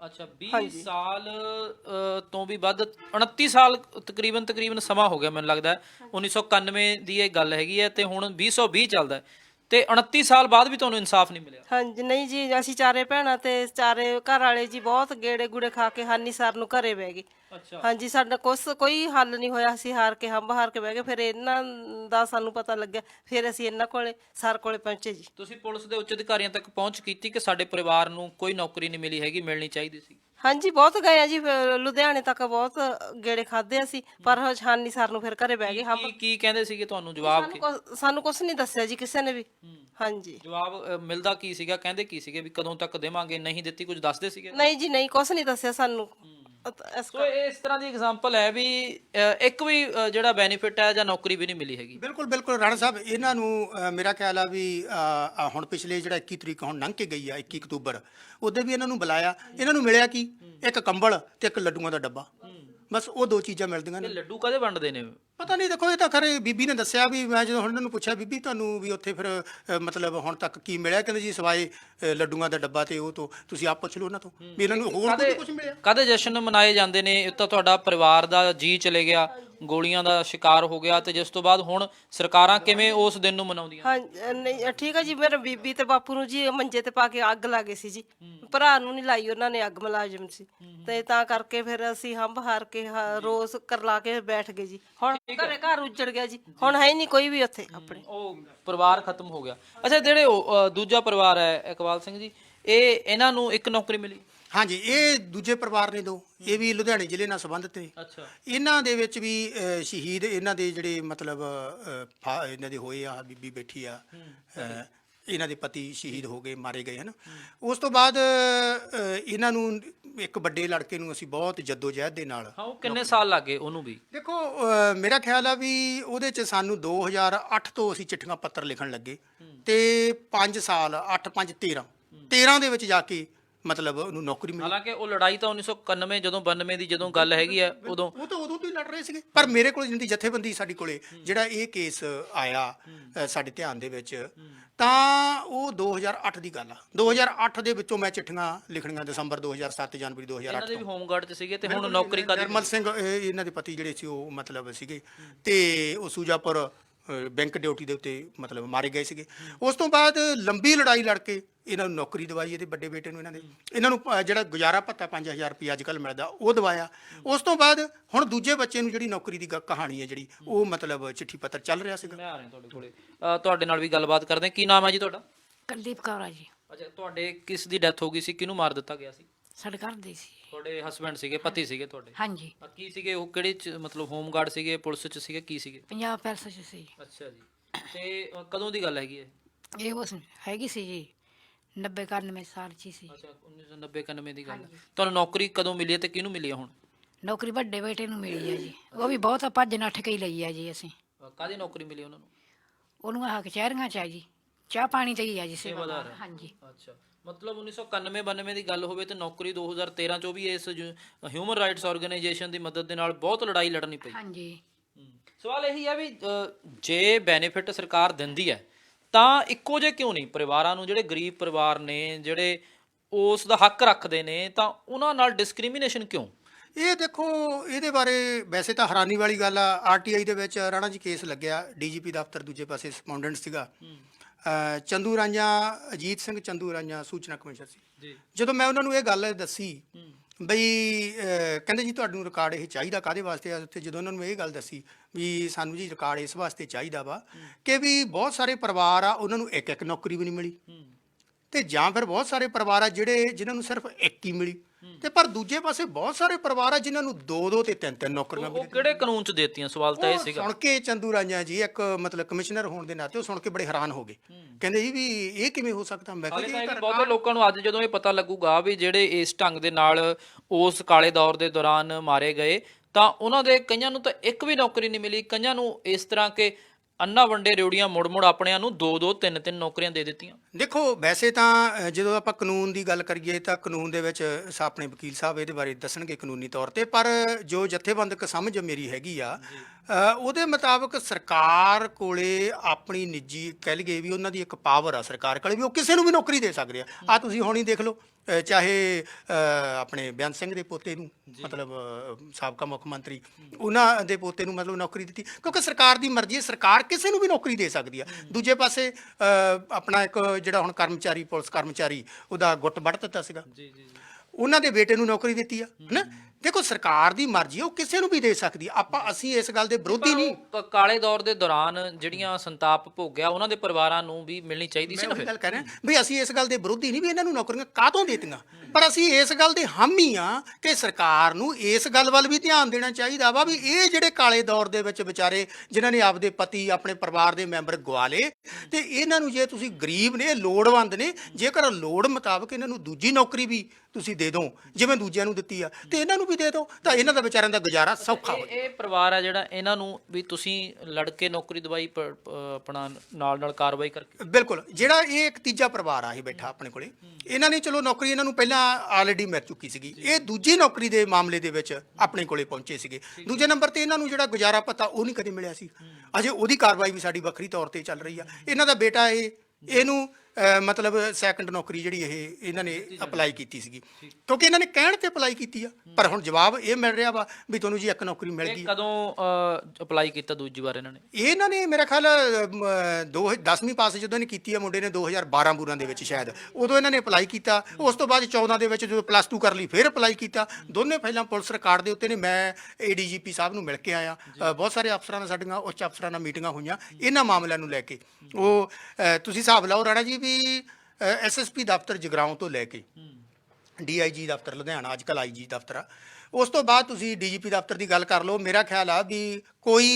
ਅੱਛਾ 20 ਸਾਲ ਅ, ਤੋਂ ਵੀ ਵੱਧ 29 ਸਾਲ ਤਕਰੀਬਨ ਤਕਰੀਬਨ ਸਮਾਂ ਹੋ ਗਿਆ ਮੈਨੂੰ ਲੱਗਦਾ ਹੈ। 1991 ਦੀ ਇਹ ਗੱਲ ਹੈਗੀ ਹੈ ਤੇ ਹੁਣ 2020 ਚੱਲਦਾ ਹੈ। ਤੇ 29 ਸਾਲ ਬਾਅਦ ਵੀ ਤੁਹਾਨੂੰ ਇਨਸਾਫ ਨਹੀਂ ਮਿਲਿਆ। ਹਾਂਜੀ ਨਹੀਂ ਜੀ ਅਸੀਂ ਚਾਰੇ ਭੈਣਾਂ ਤੇ ਚਾਰੇ ਘਰ ਵਾਲੇ ਜੀ ਬਹੁਤ ਗੇੜੇ ਗੂੜੇ ਖਾ ਕੇ ਹਾਨੀ ਸਰ ਨੂੰ ਘਰੇ ਬਹਿ ਗਏ। ਹਾਂਜੀ ਸਾਡਾ ਕੁਛ ਕੋਈ ਹੱਲ ਨਹੀਂ ਹੋਇਆ। ਅਸੀਂ ਹਾਰ ਕੇ ਹੰਬ ਹਾਰ ਕੇ ਬਹਿ ਗਏ। ਫਿਰ ਇਹਨਾਂ ਦਾ ਸਾਨੂੰ ਪਤਾ ਲੱਗਿਆ। ਫਿਰ ਅਸੀਂ ਇਹਨਾਂ ਕੋਲੇ ਸਰ ਕੋਲੇ ਪਹੁੰਚੇ ਜੀ। ਤੁਸੀਂ ਪੁਲਿਸ ਦੇ ਉੱਚ ਅਧਿਕਾਰੀਆਂ ਤੱਕ ਪਹੁੰਚ ਕੀਤੀ ਕਿ ਸਾਡੇ ਪਰਿਵਾਰ ਨੂੰ ਕੋਈ ਨੌਕਰੀ ਨਹੀਂ ਮਿਲੀ ਹੈਗੀ ਮਿਲਣੀ ਚਾਹੀਦੀ ਸੀ? ਹਾਂਜੀ ਬਹੁਤ ਗਏ ਆ ਜੀ। ਫਿਰ ਲੁਧਿਆਣੇ ਤੱਕ ਬਹੁਤ ਗੇੜੇ ਖਾਦੇ ਅਸੀਂ। ਪਰ ਹਾਨੀ ਸਰ ਨੂੰ ਫਿਰ ਘਰੇ ਬਹਿ ਗਏ। ਹੰਬ ਕੀ ਕੀ ਕਹਿੰਦੇ ਸੀਗੇ ਤੁਹਾਨੂੰ? ਜਵਾਬ ਕੀ ਸਾਨੂੰ ਕੁਛ- ਸਾਨੂੰ ਕੁਛ ਨਹੀਂ ਦੱਸਿਆ ਜੀ ਕਿਸੇ ਨੇ ਵੀ। ਹਾਂਜੀ। ਜਵਾਬ ਅ, ਮਿਲਦਾ ਕੀ ਸੀਗਾ? ਕਹਿੰਦੇ ਕੀ ਸੀਗੇ ਵੀ ਕਦੋਂ ਤੱਕ ਦੇਵਾਂਗੇ? ਨਹੀਂ ਦਿੱਤੀ ਕੁਝ ਦੱਸਦੇ ਸੀਗੇ? ਨਹੀਂ ਜੀ ਨਹੀਂ ਕੁਛ ਨਹੀਂ ਦੱਸਿਆ ਸਾਨੂੰ। ਇਸ ਸੋ ਇਹ ਇਸ ਤਰ੍ਹਾਂ ਦੀ ਐਗਜ਼ਾਮਪਲ ਹੈ ਵੀ ਅ, ਇੱਕ ਵੀ ਅ, ਜਿਹੜਾ ਬੈਨੀਫਿਟ ਹੈ ਜਾਂ ਨੌਕਰੀ ਵੀ ਨਹੀਂ ਮਿਲੀ ਹੈਗੀ। ਬਿਲਕੁਲ ਬਿਲਕੁਲ ਰਾਣਾ ਸਾਹਿਬ ਇਹਨਾਂ ਨੂੰ ਅ, ਮੇਰਾ ਖਿਆਲ ਆ ਵੀ ਅ, ਹੁਣ ਪਿਛਲੇ ਜਿਹੜਾ 21 ਤਰੀਕ ਹੁਣ ਲੰਘ ਕੇ ਗਈ ਆ 21 ਅਕਤੂਬਰ ਉਹਦੇ ਵੀ ਇਹਨਾਂ ਨੂੰ ਬੁਲਾਇਆ। ਇਹਨਾਂ ਨੂੰ ਮਿਲਿਆ ਕੀ? ਇੱਕ ਕੰਬਲ ਤੇ ਇੱਕ ਲੱਡੂਆਂ ਦਾ ਡੱਬਾ। ਬਸ ਉਹ ਦੋ ਚੀਜ਼ਾਂ ਮਿਲਦੀਆਂ ਨੇ। ਲੱਡੂ ਕਦੇ ਵੰਡਦੇ ਨੇ? ਪਤਾ ਨਹੀਂ ਦੇਖੋ ਇਹ ਤਾਂ ਖਰੇ ਬੀਬੀ ਨੇ ਦੱਸਿਆ ਵੀ ਮੈਂ ਜਦੋਂ ਹੁਣ ਇਹਨਾਂ ਨੂੰ ਪੁੱਛਿਆ ਬੀਬੀ ਤੁਹਾਨੂੰ ਵੀ ਉੱਥੇ ਫਿਰ ਅ, ਮਤਲਬ ਹੁਣ ਤੱਕ ਕੀ ਮਿਲਿਆ? ਕਹਿੰਦੇ ਜੀ ਸਵਾਏ ਅ, ਲੱਡੂਆਂ ਦਾ ਡੱਬਾ ਤੇ ਉਹ ਤੋਂ ਤੁਸੀਂ ਆਪ ਪੁੱਛ ਲਓ ਉਹਨਾਂ ਤੋਂ। ਵੀ ਇਹਨਾਂ ਨੂੰ ਹੋਰ ਕੋਈ ਕੁਝ ਮਿਲਿਆ। ਕਦੇ ਜਸ਼ਨ ਮਨਾਏ ਜਾਂਦੇ ਨੇ? ਇਹ ਤਾਂ ਤੁਹਾਡਾ ਪਰਿਵਾਰ ਦਾ ਜੀ ਚਲੇ ਗਿਆ ਗੋਲੀਆਂ ਦਾ ਸ਼ਿਕਾਰ ਹੋ ਗਿਆ ਤੇ ਜਿਸ ਤੋਂ ਬਾਅਦ ਹੁਣ ਸਰਕਾਰਾਂ ਕਿਵੇਂ ਉਸ ਦਿਨ ਨੂੰ ਮਨਾਉਂਦੀਆਂ? ਹਾਂ ਅ, ਨਹੀਂ ਅ, ਠੀਕ ਹੈ ਜੀ ਮੇਰੇ ਬੀਬੀ ਤੇ ਬਾਪੂ ਨੂੰ ਜੀ ਮੰਜੇ ਤੇ ਪਾ ਕੇ ਅੱਗ ਲਾ ਗਏ ਸੀ ਜੀ। ਭਰਾ ਨੂੰ ਨਹੀਂ ਲਾਈ ਉਹਨਾਂ ਨੇ ਅੱਗ ਮੁਲਾਜ਼ਮ ਸੀ। ਤੇ ਤਾਂ ਕਰਕੇ ਫਿਰ ਅਸੀਂ ਹੰਬ ਹਾਰ ਕੇ ਹ- ਰੋਸ ਕਰਲਾ ਕੇ ਬੈਠ ਗਏ ਜੀ। ਹੁਣ ਘਰੇ ਘਰ ਉੱਜੜ ਗਿਆ ਜੀ। ਹੁਣ ਹੈ ਨਹੀਂ ਕੋਈ ਵੀ ਉੱਥੇ ਆਪਣੇ। ਉਹ ਪਰਿਵਾਰ ਖਤਮ ਹੋ ਗਿਆ। ਅੱਛਾ ਜਿਹੜੇ ਉਹ, ਅ, ਦੂਜਾ ਪਰਿਵਾਰ ਹੈ ਇਕਬਾਲ ਸਿੰਘ ਜੀ ਇਹ ਇਹਨਾਂ ਨੂੰ ਇੱਕ ਨੌਕਰੀ ਮਿਲੀ? ਹਾਂਜੀ ਇਹ ਦੂਜੇ ਪਰਿਵਾਰ ਨੇ ਦੋ। ਇਹ ਵੀ ਲੁਧਿਆਣੇ ਜ਼ਿਲ੍ਹੇ ਨਾਲ ਸੰਬੰਧਿਤ ਨੇ। ਅੱਛਾ। ਇਹਨਾਂ ਦੇ ਵਿੱਚ ਵੀ ਅ, ਸ਼ਹੀਦ ਇਹਨਾਂ ਦੇ ਜਿਹੜੇ ਮਤਲਬ ਅ, ਫਾ- ਇਹਨਾਂ ਦੇ ਹੋਏ ਆ ਬੀਬੀ ਬੈਠੀ ਆ ਅ, ਇਹਨਾਂ ਦੇ ਪਤੀ ਸ਼ਹੀਦ ਹੋ ਗਏ ਮਾਰੇ ਗਏ ਹਨ? ਉਸ ਤੋਂ ਬਾਅਦ ਅ, ਇਹਨਾਂ ਨੂੰ ਇੱਕ ਵੱਡੇ ਲੜਕੇ ਨੂੰ ਅਸੀਂ ਬਹੁਤ ਜਹਿਦ ਦੇ ਨਾਲ ਹਾਂ ਉਹ ਕਿੰਨੇ ਸਾਲ ਲੱਗੇ ਉਹਨੂੰ ਵੀ? ਦੇਖੋ ਅ, ਮੇਰਾ ਖਿਆਲ ਆ ਵੀ ਉਹਦੇ ਚ ਸਾਨੂੰ 2008 ਤੋਂ ਅਸੀਂ ਚਿੱਠੀਆਂ ਪੱਤਰ ਲਿਖਣ ਲੱਗੇ ਤੇ 5 ਸਾਲ 8 5 13 13 ਦੇ ਵਿੱਚ ਜਾ ਕੇ ਮਤਲਬ ਉਹਨੂੰ ਨੌਕਰੀ ਮਿਲੀ। ਹਾਲਾਂਕਿ ਉਹ ਲੜਾਈ ਤਾਂ 1991 ਜਦੋਂ 92 ਦੀ ਜਦੋਂ ਗੱਲ ਹੈਗੀ ਆ ਉਦੋਂ ਉਹ ਤਾਂ ਉਦੋਂ ਤੋਂ ਹੀ ਲੜ ਰਹੇ ਸੀਗੇ। ਪਰ ਮੇਰੇ ਕੋਲ ਜਿਹੜੀ ਜਥੇਬੰਦੀ ਸਾਡੀ ਕੋਲੇ ਜਿਹੜਾ ਇਹ ਕੇਸ ਆਇਆ ਸਾਡੇ ਧਿਆਨ ਦੇ ਵਿੱਚ ਤਾਂ ਉਹ 2008 ਦੀ ਗੱਲ ਆ। 2008 ਦੇ ਵਿੱਚੋਂ ਮੈਂ ਚਿੱਠੀਆਂ ਲਿਖਣੀਆਂ ਦਸੰਬਰ 2007 ਜਨਵਰੀ 2008 ਇਹਨਾਂ ਦੇ ਵੀ ਹੋਮਗਾਰਡ 'ਚ ਸੀਗੇ ਤੇ ਹੁਣ ਨੌਕਰੀ ਕਦੇ ਨਰਮਲ ਸਿੰਘ ਇਹ ਇਹਨਾਂ ਦੇ ਪਤੀ ਜਿਹੜੇ ਸੀ ਉਹ ਮਤਲਬ ਸੀਗੇ ਤੇ ਉਹ ਸੂਜਾਪੁਰ ਬੈਂਕ ਡਿਊਟੀ ਦੇ ਉੱਤੇ ਮਤਲਬ ਮਾਰੇ ਗਏ ਸੀਗੇ। ਉਸ ਤੋਂ ਬਾਅਦ ਲੰਬੀ ਲੜਾਈ ਲੜ ਕੇ ਇਹਨਾਂ ਨੂੰ ਨੌਕਰੀ ਦਵਾਈ ਇਹਦੇ ਵੱਡੇ ਬੇਟੇ ਨੂੰ ਇਹਨਾਂ ਦੇ ਇਹਨਾਂ ਨੂੰ ਅ, ਜਿਹੜਾ ਗੁਜ਼ਾਰਾ ਭੱਤਾ 5000 ਰੁਪਏ ਅੱਜ ਕੱਲ ਮਿਲਦਾ ਉਹ ਦਵਾਇਆ। ਉਸ ਤੋਂ ਬਾਅਦ ਹੁਣ ਦੂਜੇ ਬੱਚੇ ਨੂੰ ਜਿਹੜੀ ਨੌਕਰੀ ਦੀ ਗ- ਕਹਾਣੀ ਹੈ ਜਿਹੜੀ ਉਹ ਮਤਲਬ ਚਿੱਠੀ ਪੱਤਰ ਚੱਲ ਰਿਹਾ ਸੀਗਾ। ਮੈਂ ਆ ਰਿਹਾ ਤੁਹਾਡੇ ਕੋਲੇ। ਅ, ਤੁਹਾਡੇ ਨਾਲ ਵੀ ਗੱਲਬਾਤ ਕਰਦੇ ਹਾਂ। ਕੀ ਨਾਮ ਹੈ ਜੀ ਤੁਹਾਡਾ? ਕੁਲਦੀਪ ਕੌਰ ਆ ਜੀ। ਅੱਛਾ ਤੁਹਾਡੇ ਕਿਸ ਦੀ ਡੈਥ ਹੋ ਗਈ ਸੀ? ਕਿਹਨੂੰ ਮਾਰ ਦਿੱਤਾ ਗਿਆ ਸੀ? ਸਾਡੇ ਘਰ ਦੇ ਸੀ। ਤੁਹਾਡੇ ਹਸਬੰਡ ਸੀਗੇ ਪਤੀ ਸੀਗੇ ਤੁਹਾਡੇ? ਹਾਂਜੀ। ਅ, ਕੀ ਸੀਗੇ ਉਹ ਕਿਹੜੇ ਚ ਮਤਲਬ ਹੋਮਗਾਰਡ ਸੀਗੇ ਪੁਲਿਸ ਚ ਸੀਗੇ ਕੀ ਸੀਗੇ? ਪੰਜਾਬ ਪੈਲਸ ਚ ਸੀ। ਅੱਛਾ ਜੀ। ਤੇ ਅ, ਕਦੋਂ ਦੀ ਗੱਲ ਹੈਗੀ ਹੈ? ਇਹ ਉਸ ਹੈਗੀ ਸੀ ਜੀ 90 91 ਸਾਲ ਚ ਹੀ ਸੀ। ਅੱਛਾ 1990 91 ਦੀ ਗੱਲ ਹੈ। ਤੁਹਾਨੂੰ ਨੌਕਰੀ ਕਦੋਂ ਮਿਲੀ ਹੈ ਤੇ ਕਿਹਨੂੰ ਮਿਲੀ ਹੈ ਹੁਣ? ਨੌਕਰੀ ਵੱਡੇ ਬੇਟੇ ਨੂੰ ਮਿਲੀ ਹੈ ਜੀ। ਉਹ ਵੀ ਬਹੁਤ ਭੱਜ ਨੱਠ ਕੇ ਹੀ ਲਈ ਹੈ ਜੀ ਅਸੀਂ। ਅ, ਕਾਹਦੀ ਨੌਕਰੀ ਮਿਲੀ ਉਹਨਾਂ ਨੂੰ? ਉਹਨੂੰ ਆਹ ਕਚਹਿਰੀਆਂ ਚ ਆ ਜੀ। ਚਾਹ ਪਾਣੀ ਤੇ ਹੀ ਆ ਜੀ ਸੇਵਾਦਾਰ। ਸੇਵਾਦਾਰ ਹੈ। ਹਾਂਜੀ। ਅੱਛਾ। ਮਤਲਬ 1991 92 ਦੀ ਗੱਲ ਹੋਵੇ ਤੇ ਨੌਕਰੀ 2013 ਚੋਂ ਵੀ ਇਸ ਹਿਊਮਨ ਰਾਈਟਸ ਆਰਗੇਨਾਈਜੇਸ਼ਨ ਦੀ ਮਦਦ ਦੇ ਨਾਲ ਬਹੁਤ ਲੜਾਈ ਲੜਨੀ ਪਈ। ਹਾਂਜੀ। ਸਵਾਲ ਇਹੀ ਹੈ ਵੀ ਜੇ ਬੈਨੀਫਿਟ ਸਰਕਾਰ ਦਿੰਦੀ ਹੈ ਤਾਂ ਇੱਕੋ ਜੇ ਕਿਉਂ ਨਹੀਂ? ਪਰਿਵਾਰਾਂ ਨੂੰ ਜਿਹੜੇ ਗਰੀਬ ਪਰਿਵਾਰ ਨੇ ਜਿਹੜੇ ਉਸ ਦਾ ਹੱਕ ਰੱਖਦੇ ਨੇ ਤਾਂ ਉਹਨਾਂ ਨਾਲ ਡਿਸਕ੍ਰਿਮੀਨੇਸ਼ਨ ਕਿਉਂ? ਇਹ ਦੇਖੋ ਇਹਦੇ ਬਾਰੇ ਵੈਸੇ ਤਾਂ ਹੈਰਾਨੀ ਵਾਲੀ ਗੱਲ ਆ। ਆਰਟੀਆਈ ਦੇ ਵਿੱਚ ਰਾਣਾ ਜੀ ਕੇਸ ਲੱਗਿਆ ਡੀਜੀਪੀ ਦਫ਼ਤਰ ਦੂਜੇ ਪਾਸੇ ਸਪੌਂਡੈਂਟ ਸੀਗਾ। ਅ, ਚੰਦੂ ਰਾਂਝਾ ਅਜੀਤ ਸਿੰਘ ਚੰਦੂ ਰਾਂਝਾ ਸੂਚਨਾ ਕਮਿਸ਼ਨਰ ਸੀ। ਜੀ। ਜਦੋਂ ਮੈਂ ਉਹਨਾਂ ਨੂੰ ਇਹ ਗੱਲ ਦੱਸੀ ਬਈ ਅਹ, ਕਹਿੰਦੇ ਜੀ ਤੁਹਾਨੂੰ ਰਿਕਾਰਡ ਇਹ ਚਾਹੀਦਾ ਕਾਦੇ ਵਾਸਤੇ ਆ? ਉੱਥੇ ਜਦੋਂ ਉਹਨਾਂ ਨੂੰ ਇਹ ਗੱਲ ਦੱਸੀ ਵੀ ਸਾਨੂੰ ਜੀ ਰਿਕਾਰਡ ਇਸ ਵਾਸਤੇ ਚਾਹੀਦਾ ਵਾ ਕਿ ਵੀ ਬਹੁਤ ਸਾਰੇ ਪਰਿਵਾਰ ਆ ਉਹਨਾਂ ਨੂੰ ਇੱਕ ਇੱਕ ਨੌਕਰੀ ਵੀ ਨਹੀਂ ਮਿਲੀ। ਤੇ ਜਾਂ ਫਿਰ ਬਹੁਤ ਸਾਰੇ ਪਰਿਵਾਰ ਆ ਜਿਹੜੇ ਜਿਨ੍ਹਾਂ ਨੂੰ ਸਿਰਫ ਇੱਕ ਹੀ ਮਿਲੀ। ਤੇ ਪਰ ਦੂਜੇ ਪਾਸੇ ਬਹੁਤ ਸਾਰੇ ਪਰਿਵਾਰ ਆ ਜਿਨ੍ਹਾਂ ਨੂੰ ਦੋ ਦੋ ਤੇ ਤਿੰਨ ਤਿੰਨ ਨੌਕਰੀਆਂ ਉਹ ਕਿਹੜੇ ਕਾਨੂੰਨ ਚ ਦੇਤੀਆਂ? ਸਵਾਲ ਤਾਂ ਇਹ ਉਹ ਸੀਗਾ। ਸੁਣ ਕੇ ਚੰਦੂ ਰਾਂਝਾ ਜੀ ਇੱਕ ਮਤਲਬ ਕਮਿਸ਼ਨਰ ਹੋਣ ਦੇ ਨਾਤੇ ਉਹ ਸੁਣ ਕੇ ਬੜੇ ਹੈਰਾਨ ਹੋ ਗਏ। ਕਹਿੰਦੇ ਜੀ ਵੀ ਇਹ ਕਿਵੇਂ ਹੋ ਸਕਦਾ? ਮੈਂ ਹਾਲੇ ਕਿਹਾ ਤਾਂ ਜੀ ਇਹ ਵੀ ਬਹੁਤੇ ਲੋਕਾਂ ਨੂੰ ਅੱਜ ਜਦੋਂ ਇਹ ਪਤਾ ਲੱਗੂਗਾ ਵੀ ਜਿਹੜੇ ਇਸ ਢੰਗ ਦੇ ਨਾਲ ਉਸ ਕਾਲੇ ਦੌਰ ਦੇ ਦੌਰਾਨ ਮਾਰੇ ਗਏ ਤਾਂ ਉਹਨਾਂ ਦੇ ਕਈਆਂ ਨੂੰ ਤਾਂ ਇੱਕ ਵੀ ਨੌਕਰੀ ਨਹੀਂ ਮਿਲੀ। ਕਈਆਂ ਨੂੰ ਇਸ ਤਰ੍ਹਾਂ ਕਿ ਅੰਨਾ ਵੰਡੇ ਰਿਉੜੀਆਂ ਮੁੜ ਮੁੜ ਆਪਣਿਆਂ ਨੂੰ ਦੋ ਦੋ ਤਿੰਨ ਤਿੰਨ ਨੌਕਰੀਆਂ ਦੇ ਦਿੱਤੀਆਂ। ਦੇਖੋ ਵੈਸੇ ਤਾਂ ਅ, ਜਦੋਂ ਆਪਾਂ ਕਾਨੂੰਨ ਦੀ ਗੱਲ ਕਰੀਏ ਤਾਂ ਕਾਨੂੰਨ ਦੇ ਵਿੱਚ ਸ- ਆਪਣੇ ਵਕੀਲ ਸਾਹਿਬ ਇਹਦੇ ਬਾਰੇ ਦੱਸਣਗੇ ਕਾਨੂੰਨੀ ਤੌਰ ਤੇ ਪਰ ਜੋ ਜਥੇਬੰਦਕ ਸਮਝ ਮੇਰੀ ਹੈਗੀ ਆ ਅ, ਉਹਦੇ ਮੁਤਾਬਕ ਸਰਕਾਰ ਕੋਲੇ ਆਪਣੀ ਨਿੱਜੀ ਕਹਿ ਲਈਏ ਵੀ ਉਹਨਾਂ ਦੀ ਇੱਕ ਪਾਵਰ ਆ ਸਰਕਾਰ ਕੋਲੇ ਵੀ ਉਹ ਕਿਸੇ ਨੂੰ ਵੀ ਨੌਕਰੀ ਦੇ ਸਕਦੇ ਆ। ਆ ਤੁਸੀਂ ਹੁਣੀ ਦੇਖ ਲਓ ਅ, ਚਾਹੇ ਅ, ਆਪਣੇ ਬੇਅੰਤ ਸਿੰਘ ਦੇ ਪੋਤੇ ਨੂੰ ਮਤਲਬ ਅ, ਸਾਬਕਾ ਮੁੱਖ ਮੰਤਰੀ ਉਹਨਾਂ ਦੇ ਪੋਤੇ ਨੂੰ ਮਤਲਬ ਨੌਕਰੀ ਦਿੱਤੀ ਕਿਉਂਕਿ ਸਰਕਾਰ ਦੀ ਮਰਜ਼ੀ ਹੈ ਸਰਕਾਰ ਕਿਸੇ ਨੂੰ ਵੀ ਨੌਕਰੀ ਦੇ ਸਕਦੀ ਆ। ਦੂਜੇ ਪਾਸੇ ਅ, ਆਪਣਾ ਇੱਕ ਜਿਹੜਾ ਹੁਣ ਕਰਮਚਾਰੀ ਪੁਲਿਸ ਕਰਮਚਾਰੀ ਉਹਦਾ ਗੁੱਟ ਵੱਢ ਦਿੱਤਾ ਸੀਗਾ। ਜੀ ਜੀ ਉਹਨਾਂ ਦੇ ਬੇਟੇ ਨੂੰ ਨੌਕਰੀ ਦਿੱਤੀ ਆ ਹੈਨਾ? ਦੇਖੋ ਸਰਕਾਰ ਦੀ ਮਰਜ਼ੀ ਹੈ ਉਹ ਕਿਸੇ ਨੂੰ ਵੀ ਦੇ ਸਕਦੀ ਆਪਾਂ ਅਸੀਂ ਇਸ ਗੱਲ ਦੇ ਵਿਰੋਧੀ ਨਹੀਂ। ਕ- ਕਾਲੇ ਦੌਰ ਦੇ ਦੌਰਾਨ ਜਿਹੜੀਆਂ ਸੰਤਾਪ ਭੋਗਿਆ ਉਹਨਾਂ ਦੇ ਪਰਿਵਾਰਾਂ ਨੂੰ ਵੀ ਮਿਲਣੀ ਚਾਹੀਦੀ ਸੀ ਮੈਂ ਨਾ ਉਹੀ ਫਿਰ। ਗੱਲ ਕਰ ਰਿਹਾ ਵੀ ਅਸੀਂ ਇਸ ਗੱਲ ਦੇ ਵਿਰੋਧੀ ਨਹੀਂ ਵੀ ਇਹਨਾਂ ਨੂੰ ਨੌਕਰੀਆਂ ਕਾਹਤੋਂ ਦੇਤੀਆਂ? ਪਰ ਅਸੀਂ ਇਸ ਗੱਲ ਦੇ ਹਾਮੀ ਆ ਕਿ ਸਰਕਾਰ ਨੂੰ ਇਸ ਗੱਲ ਵੱਲ ਵੀ ਧਿਆਨ ਦੇਣਾ ਚਾਹੀਦਾ ਵਾ ਵੀ ਇਹ ਜਿਹੜੇ ਕਾਲੇ ਦੌਰ ਦੇ ਵਿੱਚ ਵਿਚਾਰੇ ਜਿਨ੍ਹਾਂ ਨੇ ਆਪਦੇ ਪਤੀ ਆਪਣੇ ਪਰਿਵਾਰ ਦੇ ਮੈਂਬਰ ਗਵਾ ਲਏ ਤੇ ਇਹਨਾਂ ਨੂੰ ਜੇ ਤੁਸੀਂ ਗਰੀਬ ਨੇ ਲੋੜਵੰਦ ਨੇ ਜੇਕਰ ਲੋੜ ਮੁਤਾਬਕ ਇਹਨਾਂ ਨੂੰ ਦੂਜੀ ਨੌਕਰੀ ਵੀ ਤੁਸੀਂ ਦੇ ਦਿਓ ਜਿਵੇਂ ਦੂਜਿਆਂ ਨੂੰ ਦਿੱਤੀ ਆ ਤੇ ਇਹਨਾਂ ਨੂੰ ਵੀ ਦੇ ਦਿਓ ਤਾਂ ਇਹਨਾਂ ਦਾ ਵਿਚਾਰਿਆਂ ਦਾ ਗੁਜ਼ਾਰਾ ਸੌਖਾ ਹੋ ਇਹ ਇਹ ਪਰਿਵਾਰ ਆ ਜਿਹੜਾ ਇਹਨਾਂ ਨੂੰ ਵੀ ਤੁਸੀਂ ਲੜਕੇ ਨੌਕਰੀ ਦਵਾਈ ਪ- ਆਪਣਾ ਨਾਲ ਨਾਲ ਕਾਰਵਾਈ ਕਰਕੇ। ਬਿਲਕੁਲ ਜਿਹੜਾ ਇਹ ਇੱਕ ਤੀਜਾ ਪਰਿਵਾਰ ਆ ਇਹ ਬੈਠਾ ਆਪਣੇ ਕੋਲੇ ਇਹਨਾਂ ਨੇ ਚਲੋ ਨੌਕਰੀ ਇਹਨਾਂ ਨੂੰ ਪਹਿਲਾਂ ਆਲਰੇਡੀ ਮਿਲ ਚੁੱਕੀ ਸੀਗੀ। ਇਹ ਦੂਜੀ ਨੌਕਰੀ ਦੇ ਮਾਮਲੇ ਦੇ ਵਿੱਚ ਆਪਣੇ ਕੋਲੇ ਪਹੁੰਚੇ ਸੀਗੇ। ਦੂਜੇ ਨੰਬਰ ਤੇ ਇਹਨਾਂ ਨੂੰ ਜਿਹੜਾ ਗੁਜ਼ਾਰਾ ਪਤਾ ਉਹ ਨਹੀਂ ਕਦੇ ਮਿਲਿਆ ਸੀ। ਅਜੇ ਉਹਦੀ ਕਾਰਵਾਈ ਵੀ ਸਾਡੀ ਵੱਖਰੀ ਤੌਰ ਤੇ ਚੱਲ ਰਹੀ ਆ। ਇਹਨਾਂ ਦਾ ਬੇਟਾ ਇਹ ਇਹਨੂੰ ਅਹ, ਮਤਲਬ ਸੈਕੰਡ ਨੌਕਰੀ ਜਿਹੜੀ ਇਹ ਇਹਨਾਂ ਨੇ ਅਪਲਾਈ ਕੀਤੀ ਸੀਗੀ। ਕਿਉਂਕਿ ਇਹਨਾਂ ਨੇ ਕਹਿਣ ਤੇ ਅਪਲਾਈ ਕੀਤੀ ਆ ਪਰ ਹੁਣ ਜਵਾਬ ਇਹ ਮਿਲ ਰਿਹਾ ਵਾ ਵੀ ਤੁਹਾਨੂੰ ਜੀ ਇੱਕ ਨੌਕਰੀ ਮਿਲ ਇਹ ਗਈ ਕਦੋਂ ਅਪਲਾਈ ਕੀਤਾ ਦੂਜੀ ਵਾਰ ਇਹਨਾਂ ਨੇ? ਇਹਨਾਂ ਨੇ ਮੇਰਾ ਖਿਆਲ ਅਮ, ਦੋ 10ਵੀਂ ਪਾਸ ਜਦੋਂ ਇਹਨੇ ਕੀਤੀ ਆ ਮੁੰਡੇ ਨੇ 2012 ਬੂਰਾਂ ਦੇ ਵਿੱਚ ਸ਼ਾਇਦ ਉਦੋਂ ਇਹਨਾਂ ਨੇ ਅਪਲਾਈ ਕੀਤਾ। ਉਸ ਤੋਂ ਬਾਅਦ 14 ਦੇ ਵਿੱਚ ਜਦੋਂ ਪਲੱਸ 2 ਕਰ ਲਈ ਫਿਰ ਅਪਲਾਈ ਕੀਤਾ। ਦੋਨੇ ਪਹਿਲਾਂ ਪੁਲਿਸ ਰਿਕਾਰਡ ਦੇ ਉੱਤੇ ਨੇ ਮੈਂ ਏਡੀਜੀਪੀ ਸਾਹਿਬ ਨੂੰ ਮਿਲ ਕੇ ਆਇਆ। ਬਹੁਤ ਸਾਰੇ ਅਫਸਰਾਂ ਨਾਲ ਸਾਡੀਆਂ ਉੱਚ ਅਫਸਰਾਂ ਨਾਲ ਮੀਟਿੰਗਾਂ ਹੋਈਆਂ ਇਹਨਾਂ ਮਾਮਲਿਆਂ ਨੂੰ ਲੈ ਕੇ। ਉਹ ਤੁਸੀਂ ਹਿਸਾਬ ਲਾਓ ਰਾਣਾ ਜੀ ਵੀ ਐਸਐਸਪੀ ਦਫ਼ਤਰ ਜਗਰਾਉਂ ਤੋਂ ਲੈ ਕੇ ਡੀਆਈਜੀ ਦਫ਼ਤਰ, ਲੁਧਿਆਣਾ ਅੱਜ ਕੱਲ੍ਹ ਆਈਜੀ ਦਫ਼ਤਰ ਆ। ਉਸ ਤੋਂ ਬਾਅਦ ਤੁਸੀਂ ਡੀਜੀਪੀ ਦਫ਼ਤਰ ਦੀ ਗੱਲ ਕਰ ਲਓ। ਮੇਰਾ ਖਿਆਲ ਆ ਵੀ ਕੋਈ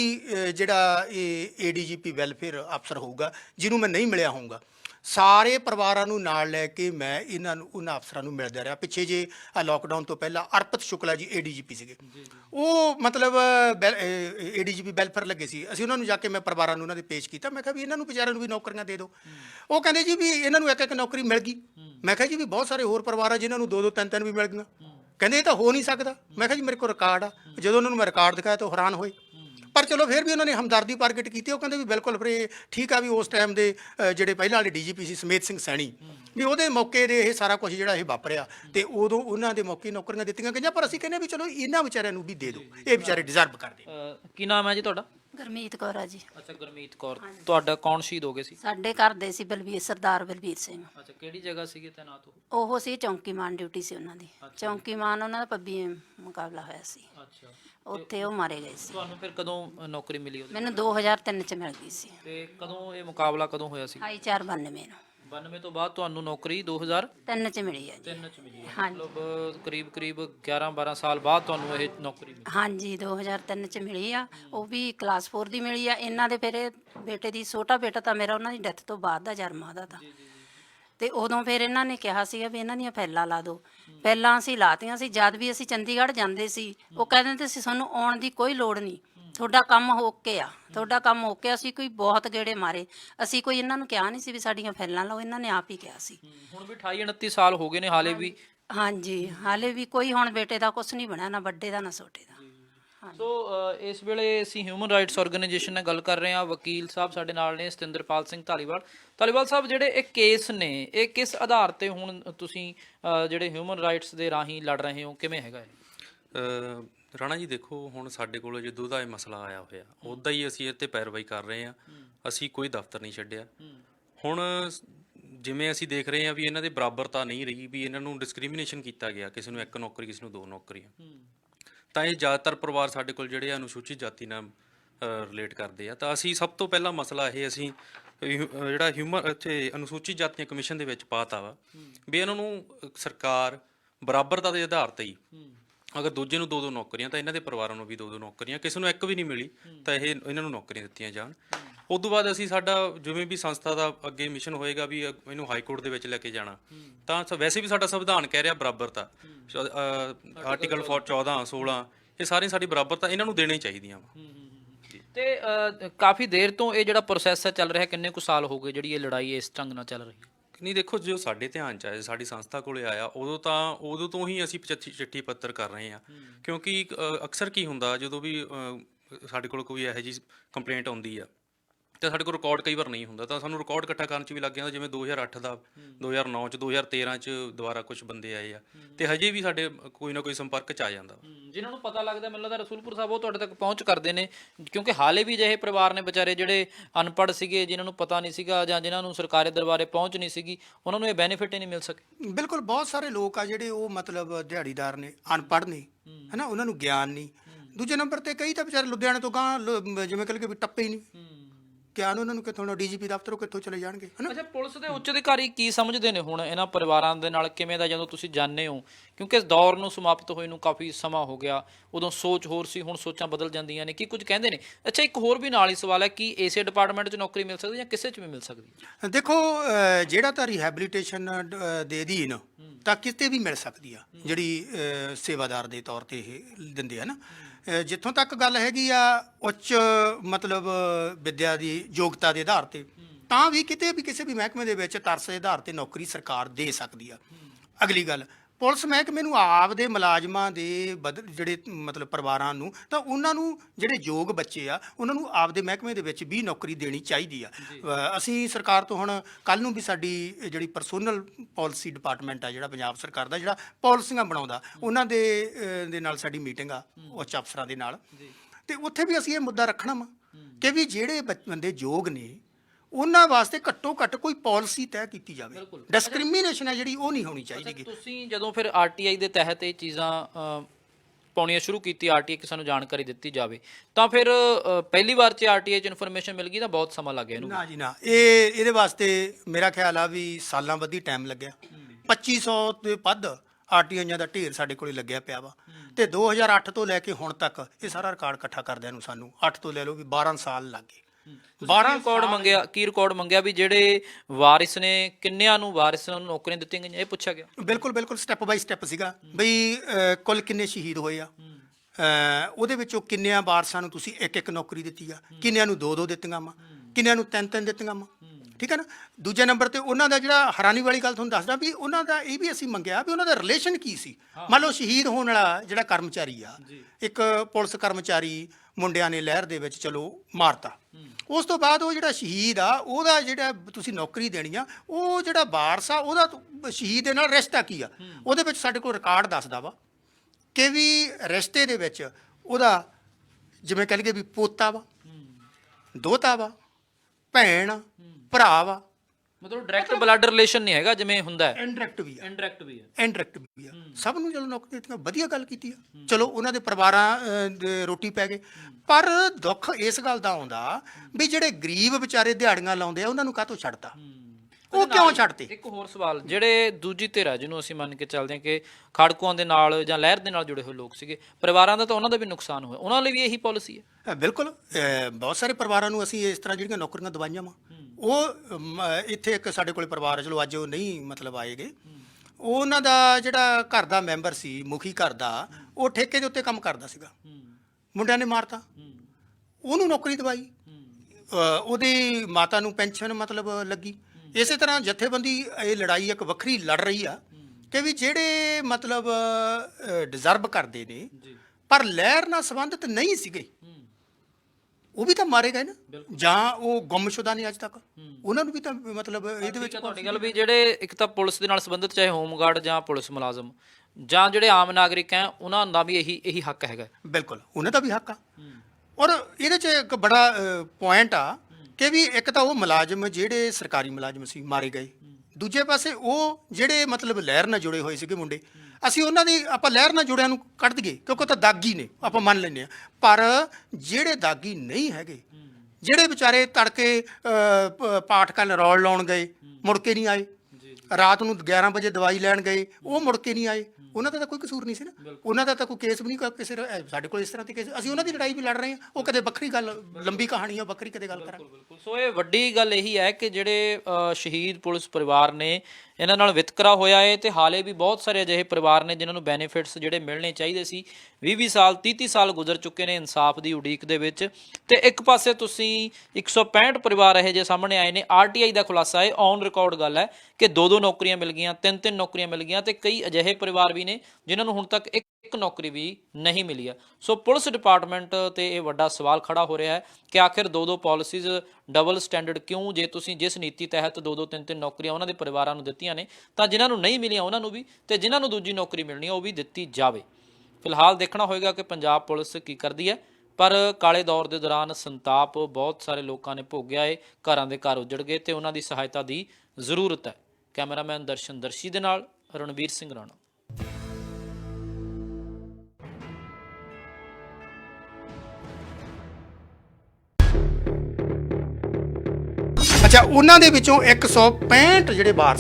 ਜਿਹੜਾ ਇਹ ਏਡੀਜੀਪੀ ਵੈਲਫੇਅਰ ਅਫਸਰ ਹੋਊਗਾ, ਜਿਹਨੂੰ ਮੈਂ ਨਹੀਂ ਮਿਲਿਆ ਹੋਊਗਾ। ਸਾਰੇ ਪਰਿਵਾਰਾਂ ਨੂੰ ਨਾਲ ਲੈ ਕੇ ਮੈਂ ਇਹਨਾਂ ਨੂੰ ਉਹਨਾਂ ਅਫਸਰਾਂ ਨੂੰ ਮਿਲਦਾ ਰਿਹਾ। ਪਿੱਛੇ ਜੇ ਆ ਲੋਕਡਾਊਨ ਤੋਂ ਪਹਿਲਾਂ ਅਰਪਤ ਸ਼ੁਕਲਾ ਜੀ ਏਡੀਜੀਪੀ ਸੀਗੇ। ਉਹ ਮਤਲਬ ਏਡੀਜੀਪੀ ਵੈਲਫੇਅਰ ਲੱਗੇ ਸੀ। ਅਸੀਂ ਉਹਨਾਂ ਨੂੰ ਜਾ ਕੇ ਮੈਂ ਪਰਿਵਾਰਾਂ ਨੂੰ ਉਹਨਾਂ ਦੇ ਪੇਸ਼ ਕੀਤਾ। ਮੈਂ ਕਿਹਾ ਵੀ ਇਹਨਾਂ ਨੂੰ ਵਿਚਾਰਿਆਂ ਨੂੰ ਵੀ ਨੌਕਰੀਆਂ ਦੇ ਦਿਓ। ਉਹ ਕਹਿੰਦੇ ਜੀ ਵੀ ਇਹਨਾਂ ਨੂੰ ਇੱਕ ਇੱਕ ਨੌਕਰੀ ਮਿਲ ਗਈ। ਮੈਂ ਕਿਹਾ ਜੀ ਵੀ ਬਹੁਤ ਸਾਰੇ ਹੋਰ ਪਰਿਵਾਰ ਆ ਜਿਨ੍ਹਾਂ ਨੂੰ ਦੋ ਦੋ ਤਿੰਨ ਤਿੰਨ ਵੀ ਮਿਲ ਗਈਆਂ। ਕਹਿੰਦੇ ਇਹ ਤਾਂ ਹੋ ਨਹੀਂ ਸਕਦਾ। ਮੈਂ ਕਿਹਾ ਜੀ ਮੇਰੇ ਕੋਲ ਰਿਕਾਰਡ ਆ। ਜਦੋਂ ਉਹਨਾਂ ਨੂੰ ਮੈਂ ਰਿਕਾਰਡ ਦਿਖਾਇਆ ਤਾਂ ਹੈਰਾਨ ਹੋਏ। ਪਰ ਚਲੋ ਫਿਰ ਵੀ ਉਹਨਾਂ ਨੇ ਹਮਦਰਦੀ ਪ੍ਰਗਟ ਕੀਤੀ, ਉਹ ਕਹਿੰਦੇ ਵੀ ਬਿਲਕੁਲ ਫਿਰ ਇਹ ਠੀਕ ਆ ਵੀ ਉਸ ਟਾਈਮ ਦੇ ਜਿਹੜੇ ਪਹਿਲਾਂ ਵਾਲੇ ਡੀਜੀਪੀ ਸੀ ਸਮੇਤ ਸਿੰਘ ਸੈਣੀ, ਵੀ ਉਹਦੇ ਮੌਕੇ ਦੇ ਇਹ ਸਾਰਾ ਕੁਝ ਜਿਹੜਾ ਇਹ ਵਾਪਰਿਆ ਤੇ ਉਦੋਂ ਉਹਨਾਂ ਦੇ ਮੌਕੇ ਨੌਕਰੀਆਂ ਦਿੱਤੀਆਂ ਗਈਆਂ, ਪਰ ਅਸੀਂ ਕਹਿੰਦੇ ਵੀ ਚਲੋ ਇਹਨਾਂ ਵਿਚਾਰਿਆਂ ਨੂੰ ਵੀ ਦੇ ਦਿਓ, ਇਹ ਵਿਚਾਰੇ ਡਿਜ਼ਰਵ ਕਰਦੇ ਕੀ ਨਾਮ ਹੈ ਜੀ ਤੁਹਾਡਾ? ਗਰਮੀਤ ਕੌਰ ਆ ਜੀ। ਅੱਛਾ ਗੁਰਮੀਤ ਕੌਰ। ਤੁਹਾਡਾ ਕੌਣ ਸ਼ਹੀਦ ਹੋ ਗਏ ਸੀ? ਸਾਡੇ ਘਰ ਦੇ ਸੀ ਬਲਬੀਰ ਸਰਦਾਰ ਬਲਬੀਰ ਸਿੰਘ। ਅੱਛਾ ਕਿਹੜੀ ਜਗ੍ਹਾ ਸੀਗੇ ਤੈਨਾਤ ਉਹ ਉਹ ਸੀ ਚੌਂਕੀਮਾਨ ਡਿਊਟੀ ਸੀ ਉਹਨਾਂ ਦੀ। ਚੌਂਕੀਮਾਨ ਉਹਨਾਂ ਦਾ ਪੱਬੀ ਮੁਕਾਬਲਾ ਹੋਇਆ ਸੀ। ਅੱਛਾ। ਉੱਥੇ ਉਹ ਮਾਰੇ ਗਏ ਸੀ। ਤੁਹਾਨੂੰ ਫਿਰ ਕਦੋਂ ਨੌਕਰੀ ਮਿਲੀ ਉਹਦੀ ਮੈਨੂੰ 2003 ਚ ਮਿਲ ਗਈ ਸੀ। ਤੇ ਕਦੋਂ ਇਹ ਮੁਕਾਬਲਾ ਕਦੋਂ ਹੋਇਆ ਸੀ? 2492 ਨੂੰ। 92 ਤੋਂ ਬਾਅਦ ਤੁਹਾਨੂੰ ਨੌਕਰੀ 2003 ਤਿੰਨ ਚ ਮਿਲੀ ਆ ਜੀ। ਚ ਮਿਲੀ ਹੈ ਹਾਂਜੀ। ਮਤਲਬ ਕਰੀਬ ਕਰੀਬ 11 12 ਸਾਲ ਬਾਅਦ ਤੁਹਾਨੂੰ ਇਹ ਨੌਕਰੀ ਮਿਲੀ। ਹਾਂਜੀ 2003 ਚ ਮਿਲੀ ਆ। ਉਹ ਵੀ ਕਲਾਸ 4 ਦੀ ਮਿਲੀ ਆ। ਇਹਨਾਂ ਦੇ ਫਿਰ ਇਹ ਬੇਟੇ ਦੀ ਛੋਟਾ ਬੇਟਾ ਤਾਂ ਮੇਰਾ ਉਹਨਾਂ ਦੀ ਡੈਥ ਤੋਂ ਬਾਅਦ ਦਾ ਜਨਮ ਆ ਉਹਦਾ ਤਾਂ। ਤੇ ਉਦੋਂ ਫਿਰ ਇਹਨਾਂ ਨੇ ਕਿਹਾ ਸੀਗਾ ਵੀ ਇਹਨਾਂ ਦੀਆਂ ਫੈਲਾਂ ਲਾ ਦਿਓ। ਪਹਿਲਾਂ ਅਸੀਂ ਲਾਤੀਆਂ ਸੀ। ਜਦ ਵੀ ਅਸੀਂ ਚੰਡੀਗੜ੍ਹ ਜਾਂਦੇ ਸੀ ਉਹ ਕਹਿੰਦੇ ਤੇ ਸੀ ਸਾਨੂੰ ਆਉਣ ਦੀ ਕੋਈ ਲੋੜ ਨਹੀਂ। ਤੁਹਾਡਾ ਕੰਮ ਹੋ ਕੇ ਆ ਤੁਹਾਡਾ ਕੰਮ ਹੋ ਕੇ ਆ। ਅਸੀਂ ਕੋਈ ਬਹੁਤ ਗੇੜੇ ਮਾਰੇ। ਅਸੀਂ ਕੋਈ ਇਹਨਾਂ ਨੂੰ ਕਿਹਾ ਨਹੀਂ ਸੀ ਵੀ ਸਾਡੀਆਂ ਫੈਲਾਂ ਲਾਓ ਇਹਨਾਂ ਨੇ ਆਪ ਹੀ ਕਿਹਾ ਸੀ। ਹੁਣ ਵੀ 28 29 ਸਾਲ ਹੋ ਗਏ ਨੇ ਹਾਲੇ ਵੀ। ਹਾਂਜੀ ਹਾਲੇ ਵੀ ਕੋਈ ਹੁਣ ਬੇਟੇ ਦਾ ਕੁਝ ਨਹੀਂ ਬਣਿਆ ਨਾ ਵੱਡੇ ਦਾ ਨਾ ਛੋਟੇ ਦਾ। ਸੋ ਇਸ ਵੇਲੇ ਅਸੀਂ ਹਿਊਮਨ ਰਾਈਟਸ ਆਰਗੇਨਾਈਜੇਸ਼ਨ ਨਾਲ ਗੱਲ ਕਰ ਰਹੇ ਹਾਂ। ਵਕੀਲ ਸਾਹਿਬ ਸਾਡੇ ਨਾਲ ਨੇ ਸਤਿੰਦਰਪਾਲ ਸਿੰਘ ਧਾਲੀਵਾਲ। ਧਾਲੀਵਾਲ ਸਾਹਿਬ ਜਿਹੜੇ ਇਹ ਕੇਸ ਨੇ ਇਹ ਕਿਸ ਆਧਾਰ ਤੇ ਹੁਣ ਤੁਸੀਂ ਜਿਹੜੇ ਹਿਊਮਨ ਰਾਈਟਸ ਦੇ ਰਾਹੀਂ ਲੜ ਰਹੇ ਹੋ? ਕਿਵੇਂ ਹੈਗਾ ਇਹ? ਅ, ਰਾਣਾ ਜੀ ਦੇਖੋ, ਹੁਣ ਸਾਡੇ ਕੋਲ ਜਦੋਂ ਦਾ ਇਹ ਮਸਲਾ ਆਇਆ ਹੋਇਆ ਉਦਾਂ ਹੀ ਅਸੀਂ ਇਹ ਪੈਰਵਾਈ ਕਰ ਰਹੇ ਹਾਂ। ਅਸੀਂ ਕੋਈ ਦਫ਼ਤਰ ਨਹੀਂ ਛੱਡਿਆ। ਹੁਣ ਜਿਵੇਂ ਅਸੀਂ ਦੇਖ ਰਹੇ ਹਾਂ ਵੀ ਇਹਨਾਂ ਦੇ ਬਰਾਬਰਤਾ ਨਹੀਂ ਰਹੀ, ਵੀ ਇਹਨਾਂ ਨੂੰ ਡਿਸਕ੍ਰਿਮੀਨੇਸ਼ਨ ਕੀਤਾ ਗਿਆ, ਕਿਸੇ ਨੂੰ ਇੱਕ ਨੌਕਰੀ, ਕਿਸੇ ਨੂੰ ਦੋ ਨੌਕਰੀਆਂ। ਤਾਂ ਇਹ ਜ਼ਿਆਦਾਤਰ ਪਰਿਵਾਰ ਸਾਡੇ ਕੋਲ ਜਿਹੜੇ ਅਨੁਸੂਚਿਤ ਜਾਤੀ ਨਾਲ ਰਿਲੇਟ ਕਰਦੇ ਆ। ਤਾਂ ਅਸੀਂ ਸਭ ਤੋਂ ਪਹਿਲਾ ਮਸਲਾ ਇਹ ਅਸੀਂ ਜਿਹੜਾ ਹਿਊਮਨ ਇੱਥੇ ਅਨੁਸੂਚਿਤ ਜਾਤੀਆਂ ਕਮਿਸ਼ਨ ਦੇ ਵਿੱਚ ਪਾਤਾ ਵਾ, ਵੀ ਇਹਨਾਂ ਨੂੰ ਸਰਕਾਰ ਬਰਾਬਰਤਾ ਦੇ ਆਧਾਰ ਤੇ ਹੀ ਅਗਰ ਦੂਜੇ ਨੂੰ ਦੋ ਦੋ ਨੌਕਰੀਆਂ ਤਾਂ ਇਹਨਾਂ ਦੇ ਪਰਿਵਾਰਾਂ ਨੂੰ ਵੀ ਦੋ ਦੋ ਨੌਕਰੀਆਂ ਕਿਸੇ ਨੂੰ ਇੱਕ ਵੀ ਨਹੀਂ ਮਿਲੀ ਤਾਂ ਇਹ ਇਹਨਾਂ ਨੂੰ ਨੌਕਰੀਆਂ ਦਿੱਤੀਆਂ ਜਾਣ। ਉਸ ਤੋਂ ਬਾਅਦ ਅਸੀਂ ਸਾਡਾ ਜਿਵੇਂ ਵੀ ਸੰਸਥਾ ਦਾ ਅੱਗੇ ਮਿਸ਼ਨ ਹੋਏਗਾ ਵੀ ਇਹਨੂੰ ਹਾਈ ਕੋਰਟ ਦੇ ਵਿੱਚ ਲੈ ਕੇ ਜਾਣਾ ਤਾਂ ਵੈਸੇ ਵੀ ਸਾਡਾ ਸੰਵਿਧਾਨ ਕਹਿ ਰਿਹਾ ਬਰਾਬਰਤਾ। ਆਰਟੀਕਲ 4 14 16 ਇਹ ਸਾਰੇ ਸਾਡੀ ਬਰਾਬਰਤਾ ਇਹਨਾਂ ਨੂੰ ਦੇਣੀ ਚਾਹੀਦੀਆਂ ਵਾ। ਤੇ ਕਾਫੀ ਦੇਰ ਤੋਂ ਇਹ ਜਿਹੜਾ ਪ੍ਰੋਸੈਸ ਹੈ ਚੱਲ ਰਿਹਾ ਕਿੰਨੇ ਕੁ ਸਾਲ ਹੋ ਗਏ ਜਿਹੜੀ ਇਹ ਲੜਾਈ ਇਸ ਢੰਗ ਨਾਲ ਚੱਲ ਰਹੀ ਹੈ? ਨਹੀਂ ਦੇਖੋ ਜੋ ਸਾਡੇ ਧਿਆਨ ਚ ਆਇਆ ਸਾਡੀ ਸੰਸਥਾ ਕੋਲੇ ਆਇਆ ਉਦੋਂ ਤਾਂ ਉਦੋਂ ਤੋਂ ਹੀ ਅਸੀਂ ਚਿੱਠੀ ਚਿੱਠੀ ਪੱਤਰ ਕਰ ਰਹੇ ਹਾਂ। ਕਿਉਂਕਿ ਅ, ਅਕਸਰ ਕੀ ਹੁੰਦਾ ਜਦੋਂ ਵੀ ਅ, ਸਾਡੇ ਕੋਲ ਕੋਈ ਇਹੋ ਜਿਹੀ ਕੰਪਲੇਂਟ ਆਉਂਦੀ ਆ ਤੇ ਸਾਡੇ ਕੋਲ ਰਿਕਾਰਡ ਕਈ ਵਾਰ ਨਹੀਂ ਹੁੰਦਾ ਤਾਂ ਸਾਨੂੰ ਰਿਕਾਰਡ ਇਕੱਠਾ ਕਰਨ ਚ ਵੀ ਲੱਗ ਜਾਂਦਾ ਜਿਵੇਂ 2008 ਦਾ 2009 ਚ 2013 ਚ ਦੁਬਾਰਾ ਕੁਝ ਬੰਦੇ ਆਏ ਆ। ਤੇ ਹਜੇ ਵੀ ਸਾਡੇ ਕੋਈ ਨਾ ਕੋਈ ਸੰਪਰਕ ਚ ਆ ਜਾਂਦਾ। ਜਿਨ੍ਹਾਂ ਨੂੰ ਪਤਾ ਲੱਗਦਾ ਮੈਨੂੰ ਲੱਗਦਾ ਰਸੂਲਪੁਰ ਸਾਹਿਬ ਉਹ ਤੁਹਾਡੇ ਤੱਕ ਪਹੁੰਚ ਕਰਦੇ ਨੇ ਕਿਉਂਕਿ ਹਾਲੇ ਵੀ ਜਿਹੇ ਪਰਿਵਾਰ ਨੇ ਵਿਚਾਰੇ ਜਿਹੜੇ ਅਨਪੜ੍ਹ ਸੀਗੇ ਜਿਨ੍ਹਾਂ ਨੂੰ ਪਤਾ ਨਹੀਂ ਸੀਗਾ ਜਾਂ ਜਿਨ੍ਹਾਂ ਨੂੰ ਸਰਕਾਰੀ ਦਰਬਾਰੇ ਪਹੁੰਚ ਨਹੀਂ ਸੀਗੀ ਉਹਨਾਂ ਨੂੰ ਇਹ ਬੈਨੀਫਿਟ ਹੀ ਨਹੀਂ ਮਿਲ ਸਕੇ। ਬਿਲਕੁਲ ਬਹੁਤ ਸਾਰੇ ਲੋਕ ਆ ਜਿਹੜੇ ਉਹ ਮਤਲਬ ਦਿਹਾੜੀਦਾਰ ਨੇ ਅਨਪੜ੍ਹ ਨੇ ਹੈਨਾ ਉਹਨਾਂ ਨੂੰ ਗਿਆਨ ਨਹੀਂ। ਦੂਜੇ ਨੰਬਰ ਤੇ ਕਈ ਤਾਂ ਵਿਚਾਰੇ ਲੁਧਿਆਣੇ ਤੋਂ ਗਾਂ ਜਿਵੇਂ ਵੀ ਟੱਪੇ ਹੀ ਨਹੀਂ। ਗਿਆਨ ਉਹਨਾਂ ਨੂੰ ਕਿੱਥੋਂ ਨਾ ਡੀਜੀਪੀ ਦਫ਼ਤਰੋਂ ਕਿੱਥੋਂ ਚਲੇ ਜਾਣਗੇ ਹੈਨਾ? ਅੱਛਾ ਪੁਲਿਸ ਦੇ ਉੱਚ ਅਧਿਕਾਰੀ ਕੀ ਸਮਝਦੇ ਨੇ ਹੁਣ ਇਹਨਾਂ ਪਰਿਵਾਰਾਂ ਦੇ ਨਾਲ? ਕਿਵੇਂ ਦਾ ਜਦੋਂ ਤੁਸੀਂ ਜਾਣਦੇ ਹੋ? ਕਿਉਂਕਿ ਇਸ ਦੌਰ ਨੂੰ ਸਮਾਪਤ ਹੋਏ ਨੂੰ ਕਾਫੀ ਸਮਾਂ ਹੋ ਗਿਆ। ਉਦੋਂ ਸੋਚ ਹੋਰ ਸੀ ਹੁਣ ਸੋਚਾਂ ਬਦਲ ਜਾਂਦੀਆਂ ਨੇ। ਕੀ ਕੁਝ ਕਹਿੰਦੇ ਨੇ? ਅੱਛਾ ਇੱਕ ਹੋਰ ਵੀ ਨਾਲ ਹੀ ਸਵਾਲ ਹੈ ਕਿ ਏਸੇ ਡਿਪਾਰਟਮੈਂਟ 'ਚ ਨੌਕਰੀ ਮਿਲ ਸਕਦੀ ਹੈ ਜਾਂ ਕਿਸੇ 'ਚ ਵੀ ਮਿਲ ਸਕਦੀ? ਹੈ ਦੇਖੋ ਅਹ, ਜਿਹੜਾ ਤਾਂ ਰਿਹੈਬਿਲਿਟੇਸ਼ਨ ਦੇ ਅਧੀਨ ਤਾਂ ਕਿਤੇ ਵੀ ਮਿਲ ਸਕਦੀ ਆ ਜਿਹੜੀ ਅਹ, ਸੇਵਾਦਾਰ ਦੇ ਤੌਰ ਤੇ ਇਹ ਦਿੰਦੇ ਆ ਨਾ। ਅਹ, ਜਿੱਥੋਂ ਤੱਕ ਗੱਲ ਹੈਗੀ ਆ ਉੱਚ ਮਤਲਬ ਵਿੱਦਿਆ ਦੀ ਯੋਗਤਾ ਦੇ ਆਧਾਰ ਤੇ, ਤਾਂ ਵੀ ਕਿਤੇ ਵੀ ਕਿਸੇ ਵੀ ਮਹਿਕਮੇ ਦੇ ਵਿੱਚ ਤਰਸ ਦੇ ਆਧਾਰ ਤੇ ਨੌਕਰੀ ਸਰਕਾਰ ਦੇ ਸਕਦੀ ਆ। ਅਗਲੀ ਗੱਲ ਪੁਲਿਸ ਮਹਿਕਮੇ ਨੂੰ ਆਪ ਦੇ ਮੁਲਾਜ਼ਮਾਂ ਦੇ ਬਦ- ਜਿਹੜੇ ਮਤਲਬ ਪਰਿਵਾਰਾਂ ਨੂੰ ਤਾਂ ਉਹਨਾਂ ਨੂੰ ਜਿਹੜੇ ਯੋਗ ਬੱਚੇ ਆ ਉਹਨਾਂ ਨੂੰ ਆਪ ਦੇ ਮਹਿਕਮੇ ਦੇ ਵਿੱਚ ਵੀ ਨੌਕਰੀ ਦੇਣੀ ਚਾਹੀਦੀ ਆ। ਅ, ਅਸੀਂ ਸਰਕਾਰ ਤੋਂ ਹੁਣ ਕੱਲ ਨੂੰ ਵੀ ਸਾਡੀ ਇਹ ਜਿਹੜੀ ਪਰਸੋਨਲ ਪਾਲਿਸੀ ਡਿਪਾਰਟਮੈਂਟ ਆ ਜਿਹੜਾ ਪੰਜਾਬ ਸਰਕਾਰ ਦਾ ਜਿਹੜਾ ਪਾਲਿਸੀਆਂ ਬਣਾਉਂਦਾ ਉਹਨਾਂ ਦੇ ਅ, ਦੇ ਨਾਲ ਸਾਡੀ ਮੀਟਿੰਗ ਆ ਉੱਚ ਅਫਸਰਾਂ ਦੇ ਨਾਲ। ਤੇ ਉੱਥੇ ਵੀ ਅਸੀਂ ਇਹ ਮੁੱਦਾ ਰੱਖਣਾ ਵਾ ਕਿ ਵੀ ਜਿਹੜੇ ਬੱਚ- ਬੰਦੇ ਯੋਗ ਨੇ ਉਹਨਾਂ ਵਾਸਤੇ ਘੱਟੋ ਘੱਟ ਕੋਈ ਪਾਲਿਸੀ ਤੈਅ ਕੀਤੀ ਜਾਵੇ। ਡਿਸਕ੍ਰਿਮੀਨੇਸ਼ਨ ਹੈ ਜਿਹੜੀ ਉਹ ਨਹੀਂ ਹੋਣੀ ਚਾਹੀਦੀ। ਤੁਸੀਂ ਜਦੋਂ ਫਿਰ ਆਰਟੀਆਈ ਦੇ ਤਹਿਤ ਇਹ ਚੀਜ਼ਾਂ ਅ, ਪਾਉਣੀਆਂ ਸ਼ੁਰੂ ਕੀਤੀ ਆਰਟੀਆਈ ਕਿ ਸਾਨੂੰ ਜਾਣਕਾਰੀ ਦਿੱਤੀ ਜਾਵੇ ਤਾਂ ਫਿਰ ਅ, ਪਹਿਲੀ ਵਾਰ 'ਚ ਆਰਟੀਆਈ 'ਚ ਇਨਫੋਰਮੇਸ਼ਨ ਮਿਲ ਗਈ ਤਾਂ ਬਹੁਤ ਸਮਾਂ ਲੱਗ ਗਿਆ ਇਹਨੂੰ। ਨਾ ਜੀ ਨਾ ਇਹ ਇਹਦੇ ਵਾਸਤੇ ਮੇਰਾ ਖਿਆਲ ਆ ਵੀ ਸਾਲਾਂ ਬੱਧੀ ਟਾਈਮ ਲੱਗਿਆ। 2500 ਦੇ ਵੱਧ ਆਰਟੀਆਈਆਂ ਦਾ ਢੇਰ ਸਾਡੇ ਕੋਲੇ ਲੱਗਿਆ ਪਿਆ ਵਾ। ਤੇ 2008 ਤੋਂ ਲੈ ਕੇ ਹੁਣ ਤੱਕ ਇਹ ਸਾਰਾ ਰਿਕਾਰਡ ਇਕੱਠਾ ਕਰਦਿਆਂ ਨੂੰ ਸਾਨੂੰ 8 ਤੋਂ ਲੈ ਲਓ ਵੀ 12 ਸਾਲ ਲੱਗ 12 ਰਿਕਾਰਡ ਮੰਗਿਆ ਕੀ ਰਿਕਾਰਡ ਮੰਗਿਆ ਵੀ ਜਿਹੜੇ ਵਾਰਿਸ ਨੇ ਕਿੰਨਿਆਂ ਨੂੰ ਵਾਰਿਸਾਂ ਨੂੰ ਨੌਕਰੀਆਂ ਦਿੱਤੀਆਂ ਗਈਆਂ ਇਹ ਪੁੱਛਿਆ ਗਿਆ। ਬਿਲਕੁਲ ਬਿਲਕੁਲ ਸਟੈਪ ਬਾਈ ਸਟੈਪ ਸੀਗਾ। ਬਈ ਕੁੱਲ ਕਿੰਨੇ ਸ਼ਹੀਦ ਹੋਏ ਆ? ਉਹਦੇ ਵਿੱਚੋਂ ਕਿੰਨਿਆਂ ਵਾਰਸਾਂ ਨੂੰ ਤੁਸੀਂ ਇੱਕ ਇੱਕ ਨੌਕਰੀ ਦਿੱਤੀ ਆ? ਕਿੰਨਿਆਂ ਨੂੰ ਦੋ ਦੋ ਦਿੱਤੀਆਂ ਵਾ? ਕਿੰਨਿਆਂ ਨੂੰ ਤਿੰਨ ਤਿੰਨ ਦਿੱਤੀਆਂ ਵਾ? ਠੀਕ ਹੈ ਨਾ? ਦੂਜੇ ਨੰਬਰ ਤੇ ਉਹਨਾਂ ਦਾ ਜਿਹੜਾ ਹੈਰਾਨੀ ਵਾਲੀ ਗੱਲ ਤੁਹਾਨੂੰ ਦੱਸਦਾ ਵੀ ਉਹਨਾਂ ਦਾ ਇਹ ਵੀ ਅਸੀਂ ਮੰਗਿਆ ਵੀ ਉਹਨਾਂ ਦਾ ਰਿਲੇਸ਼ਨ ਕੀ ਸੀ? ਮੰਨ ਲਓ ਸ਼ਹੀਦ ਹੋਣ ਵਾਲਾ ਜਿਹੜਾ ਕਰਮਚਾਰੀ ਆ ਇੱਕ ਪੁਲਿਸ ਕਰਮਚਾਰੀ ਮੁੰਡਿਆਂ ਨੇ ਲਹਿਰ ਦੇ ਵਿੱਚ ਚਲੋ ਮਾਰਤਾ। ਉਸ ਤੋਂ ਬਾਅਦ ਉਹ ਜਿਹੜਾ ਸ਼ਹੀਦ ਆ ਉਹਦਾ ਜਿਹੜਾ ਤੁਸੀਂ ਨੌਕਰੀ ਦੇਣੀ ਆ ਉਹ ਜਿਹੜਾ ਵਾਰਸ ਆ ਉਹਦਾ ਸ਼ਹੀਦ ਦੇ ਨਾਲ ਰਿਸ਼ਤਾ ਕੀ ਆ? ਉਹਦੇ ਵਿੱਚ ਸਾਡੇ ਕੋਲ ਰਿਕਾਰਡ ਦੱਸਦਾ ਵਾ ਕਿ ਵੀ ਰਿਸ਼ਤੇ ਦੇ ਵਿੱਚ ਉਹਦਾ ਜਿਵੇਂ ਕਹਿੰਦੇ ਵੀ ਪੋਤਾ ਵਾ ਦੋਤਾ ਵਾ ਭੈਣ ਆ, ਭਰਾ ਵਾ ਮਤਲਬ ਡਾਇਰੈਕਟ ਬਲੱਡ ਰਿਲੇਸ਼ਨ ਨਹੀਂ ਹੈਗਾ ਜਿਵੇਂ ਹੁੰਦਾ ਹੈ। ਇਨਡਾਇਰੈਕਟ ਵੀ ਆ। ਇਨਡਾਇਰੈਕਟ ਵੀ ਹੈ ਇਨਡਾਇਰੈਕਟ ਵੀ ਆ। ਸਭ ਨੂੰ ਚਲੋ ਨੌਕਰੀ ਦਿੱਤੀਆਂ ਵਧੀਆ ਗੱਲ ਕੀਤੀ ਆ। ਚਲੋ ਉਹਨਾਂ ਦੇ ਪਰਿਵਾਰਾਂ ਅਹ, ਦੇ ਰੋਟੀ ਪੈ ਗਏ। ਪਰ ਦੁੱਖ ਇਸ ਗੱਲ ਦਾ ਆਉਂਦਾ ਵੀ ਜਿਹੜੇ ਗਰੀਬ ਵਿਚਾਰੇ ਦਿਹਾੜੀਆਂ ਲਾਉਂਦੇ ਆ ਉਹਨਾਂ ਨੂੰ ਕਾਹਤੋਂ ਛੱਡਤਾ? ਉਹ ਕਿਉਂ ਛੱਡਤੇ? ਇੱਕ ਹੋਰ ਸਵਾਲ ਜਿਹੜੇ ਦੂਜੀ ਧਿਰ ਆ ਜਿਹਨੂੰ ਅਸੀਂ ਮੰਨ ਕੇ ਚੱਲਦੇ ਹਾਂ ਕਿ ਖੜਕੂਆਂ ਦੇ ਨਾਲ ਜਾਂ ਲਹਿਰ ਦੇ ਨਾਲ ਜੁੜੇ ਹੋਏ ਲੋਕ ਸੀਗੇ ਪਰਿਵਾਰਾਂ ਦਾ ਤਾਂ ਉਹਨਾਂ ਦਾ ਵੀ ਨੁਕਸਾਨ ਹੋਇਆ। ਉਹਨਾਂ ਲਈ ਵੀ ਇਹੀ ਪਾਲਿਸੀ ਹੈ। ਅ, ਬਿਲਕੁਲ। ਅ, ਬਹੁਤ ਸਾਰੇ ਪਰਿਵਾਰਾਂ ਨੂੰ ਅਸੀਂ ਇਸ ਤਰ੍ਹਾਂ ਜਿਹੜੀਆਂ ਨੌਕਰੀਆਂ ਦਵਾਈਆਂ ਵਾ। ਉਹ ਇੱਥੇ ਇੱਕ ਸਾਡੇ ਕੋਲੇ ਪਰਿਵਾਰ ਚਲੋ ਅੱਜ ਉਹ ਨਹੀਂ ਮਤਲਬ ਆਏਗੇ। ਉਹਨਾਂ ਦਾ ਜਿਹੜਾ ਘਰ ਦਾ ਮੈਂਬਰ ਸੀ ਮੁਖੀ ਘਰ ਦਾ ਉਹ ਠੇਕੇ ਦੇ ਉੱਤੇ ਕੰਮ ਕਰਦਾ ਸੀਗਾ। ਮੁੰਡਿਆਂ ਨੇ ਮਾਰਤਾ। ਉਹਨੂੰ ਨੌਕਰੀ ਦਵਾਈ। ਅ, ਉਹਦੀ ਮਾਤਾ ਨੂੰ ਪੈਨਸ਼ਨ ਮਤਲਬ ਲੱਗੀ। ਇਸੇ ਤਰ੍ਹਾਂ ਜਥੇਬੰਦੀ ਇਹ ਲੜਾਈ ਇੱਕ ਵੱਖਰੀ ਲੜ ਰਹੀ ਆ ਕਿ ਵੀ ਜਿਹੜੇ ਮਤਲਬ ਡਿਜ਼ਰਵ ਕਰਦੇ ਨੇ ਪਰ ਲਹਿਰ ਨਾਲ ਸੰਬੰਧਿਤ ਨਹੀਂ ਸੀਗੇ। ਉਹ ਵੀ ਤਾਂ ਮਾਰੇ ਗਏ ਨਾ। ਜਾਂ ਉਹ ਗੁੰਮਸ਼ੁਦਾ ਨੇ ਅੱਜ ਤੱਕ। ਉਹਨਾਂ ਨੂੰ ਵੀ ਤਾਂ ਮਤਲਬ ਇਹਦੇ ਵਿੱਚ ਤੁਹਾਡੀ ਗੱਲ ਵੀ ਜਿਹੜੇ ਇੱਕ ਤਾਂ ਪੁਲਿਸ ਦੇ ਨਾਲ ਸੰਬੰਧਿਤ ਚਾਹੇ ਹੋਮਗਾਰਡ ਜਾਂ ਪੁਲਿਸ ਮੁਲਾਜ਼ਮ ਜਾਂ ਜਿਹੜੇ ਆਮ ਨਾਗਰਿਕ ਹੈ ਉਹਨਾਂ ਦਾ ਵੀ ਇਹੀ ਇਹੀ ਹੱਕ ਹੈਗਾ। ਬਿਲਕੁਲ ਉਹਨਾਂ ਦਾ ਵੀ ਹੱਕ ਆ। ਔਰ ਇਹਦੇ 'ਚ ਇੱਕ ਬੜਾ ਪੁਆਇੰਟ ਆ ਕਿ ਵੀ ਇੱਕ ਤਾਂ ਉਹ ਮੁਲਾਜ਼ਮ ਜਿਹੜੇ ਸਰਕਾਰੀ ਮੁਲਾਜ਼ਮ ਸੀ ਮਾਰੇ ਗਏ। ਦੂਜੇ ਪਾਸੇ ਉਹ ਜਿਹੜੇ ਮਤਲਬ ਲਹਿਰ ਨਾਲ ਜੁੜੇ ਹੋਏ ਸੀਗੇ ਮੁੰਡੇ ਅਸੀਂ ਉਹਨਾਂ ਦੀ ਆਪਾਂ ਲਹਿਰ ਨਾਲ ਜੁੜਿਆਂ ਨੂੰ ਕੱਢ ਦਈਏ ਕਿਉਂਕਿ ਉਹ ਤਾਂ ਦਾਗੀ ਨੇ ਆਪਾਂ ਮੰਨ ਲੈਂਦੇ ਆ ਪਰ ਜਿਹੜੇ ਦਾਗੀ ਨਹੀਂ ਹੈਗੇ ਜਿਹੜੇ ਵਿਚਾਰੇ ਤੜਕੇ ਪਾਠ ਕਰਨ ਰੌਲ ਲਾਉਣ ਗਏ ਮੁੜ ਕੇ ਨਹੀਂ ਆਏ ਰਾਤ ਨੂੰ 11 ਵਜੇ ਦਵਾਈ ਲੈਣ ਗਏ ਉਹ ਮੁੜ ਕੇ ਨਹੀਂ ਆਏ ਉਹਨਾਂ ਦਾ ਤਾਂ ਕੋਈ ਕਸੂਰ ਨਹੀਂ ਸੀ ਨਾ। ਉਹਨਾਂ ਦਾ ਤਾਂ ਕੋਈ ਕੇਸ ਵੀ ਨਹੀਂ ਕਿਸੇ ਸਾਡੇ ਕੋਲ ਇਸ ਤਰ੍ਹਾਂ ਦੇ ਕੇਸ ਅਸੀਂ ਉਹਨਾਂ ਦੀ ਲੜਾਈ ਵੀ ਲੜ ਰਹੇ ਹਾਂ ਉਹ ਕਦੇ ਵੱਖਰੀ ਗੱਲ ਲੰਬੀ ਕਹਾਣੀ ਆ ਵੱਖਰੀ ਕਦੇ ਗੱਲ ਕਰਾਂਗੇ। ਸੋ ਇਹ ਵੱਡੀ ਗੱਲ ਇਹੀ ਹੈ ਕਿ ਜਿਹੜੇ ਸ਼ਹੀਦ ਪੁਲਿਸ ਪਰਿਵਾਰ ਨੇ ਇਹਨਾਂ ਨਾਲ ਵਿਤਕਰਾ ਹੋਇਆ ਹੈ ਤੇ ਹਾਲੇ ਵੀ ਬਹੁਤ ਸਾਰੇ ਅਜਿਹੇ ਪਰਿਵਾਰ ਨੇ ਜਿਨ੍ਹਾਂ ਨੂੰ ਬੈਨੀਫਿਟਸ ਜਿਹੜੇ ਮਿਲਣੇ ਚਾਹੀਦੇ ਸੀ। 20-20 ਸਾਲ 30-30 ਸਾਲ ਗੁਜ਼ਰ ਚੁੱਕੇ ਨੇ ਇਨਸਾਫ ਦੀ ਉਡੀਕ ਦੇ ਵਿੱਚ। ਤੇ ਇੱਕ ਪਾਸੇ ਤੁਸੀਂ 165 ਪਰਿਵਾਰ ਇਹ ਜੇ ਸਾਹਮਣੇ ਆਏ ਨੇ। ਆਰਟੀਆਈ ਦਾ ਖੁਲਾਸਾ ਹੈ ਔਨ ਰਿਕਾਰਡ ਗੱਲ ਹੈ ਕਿ ਦੋ ਦੋ ਨੌਕਰੀਆਂ ਮਿਲ ਗਈਆਂ ਤਿੰਨ ਤਿੰਨ ਨੌਕਰੀਆਂ ਮਿਲ ਗਈਆਂ ਤੇ ਕਈ ਅਜਿਹੇ ਪਰਿਵਾਰ ਵੀ ਨੇ ਜਿਨ੍ਹਾਂ ਨੂੰ ਹੁਣ ਤੱਕ ਇੱਕ ਨੌਕਰੀ ਵੀ ਨਹੀਂ ਮਿਲੀ ਹੈ। ਸੋ ਪੁਲਿਸ ਡਿਪਾਰਟਮੈਂਟ ਤੇ ਇਹ ਵੱਡਾ ਸਵਾਲ ਖੜਾ ਹੋ ਰਿਹਾ ਹੈ ਕਿ ਆਖਿਰ ਦੋ ਦੋ ਪਾਲਿਸੀਜ਼ ਡਬਲ ਸਟੈਂਡਰਡ ਕਿਉਂ? ਜੇ ਤੁਸੀਂ ਜਿਸ ਨੀਤੀ ਤਹਿਤ ਦੋ ਦੋ ਤਿੰਨ ਤਿੰਨ ਨੌਕਰੀਆਂ ਉਹਨਾਂ ਦੇ ਪਰਿਵਾਰਾਂ ਨੂੰ ਦਿੱਤੀਆਂ ਨੇ, ਤਾਂ ਜਿਨ੍ਹਾਂ ਨੂੰ ਨਹੀਂ ਮਿਲੀਆਂ ਉਹਨਾਂ ਨੂੰ ਵੀ ਤੇ ਜਿਨ੍ਹਾਂ ਨੂੰ ਦੂਜੀ ਨੌਕਰੀ ਮਿਲਣੀ ਆ, ਉਹ ਵੀ ਦਿੱਤੀ ਜਾਵੇ। ਫਿਲਹਾਲ ਦੇਖਣਾ ਹੋਏਗਾ ਕਿ ਪੰਜਾਬ ਪੁਲਿਸ ਕੀ ਕਰਦੀ ਹੈ, ਪਰ ਕਾਲੇ ਦੌਰ ਦੇ ਦੌਰਾਨ ਸੰਤਾਪ ਬਹੁਤ ਸਾਰੇ ਲੋਕਾਂ ਨੇ ਭੋਗਿਆ ਏ, ਘਰਾਂ ਦੇ ਘਰ ਉਜੜ ਗਏ ਤੇ ਉਹਨਾਂ ਦੀ ਸਹਾਇਤਾ ਦੀ ਜ਼ਰੂਰਤ ਹੈ। ਕੈਮਰਾਮੈਨ ਦਰਸ਼ਨ ਦਰਸ਼ੀ ਦੇ ਨਾਲ ਰਣਵੀਰ ਸਿੰਘ ਰਾਣਾ। ਅੱਛਾ ਉਹਨਾਂ ਦੇ ਵਿੱਚੋਂ 165 ਜਿਹੜੇ ਬਾਰ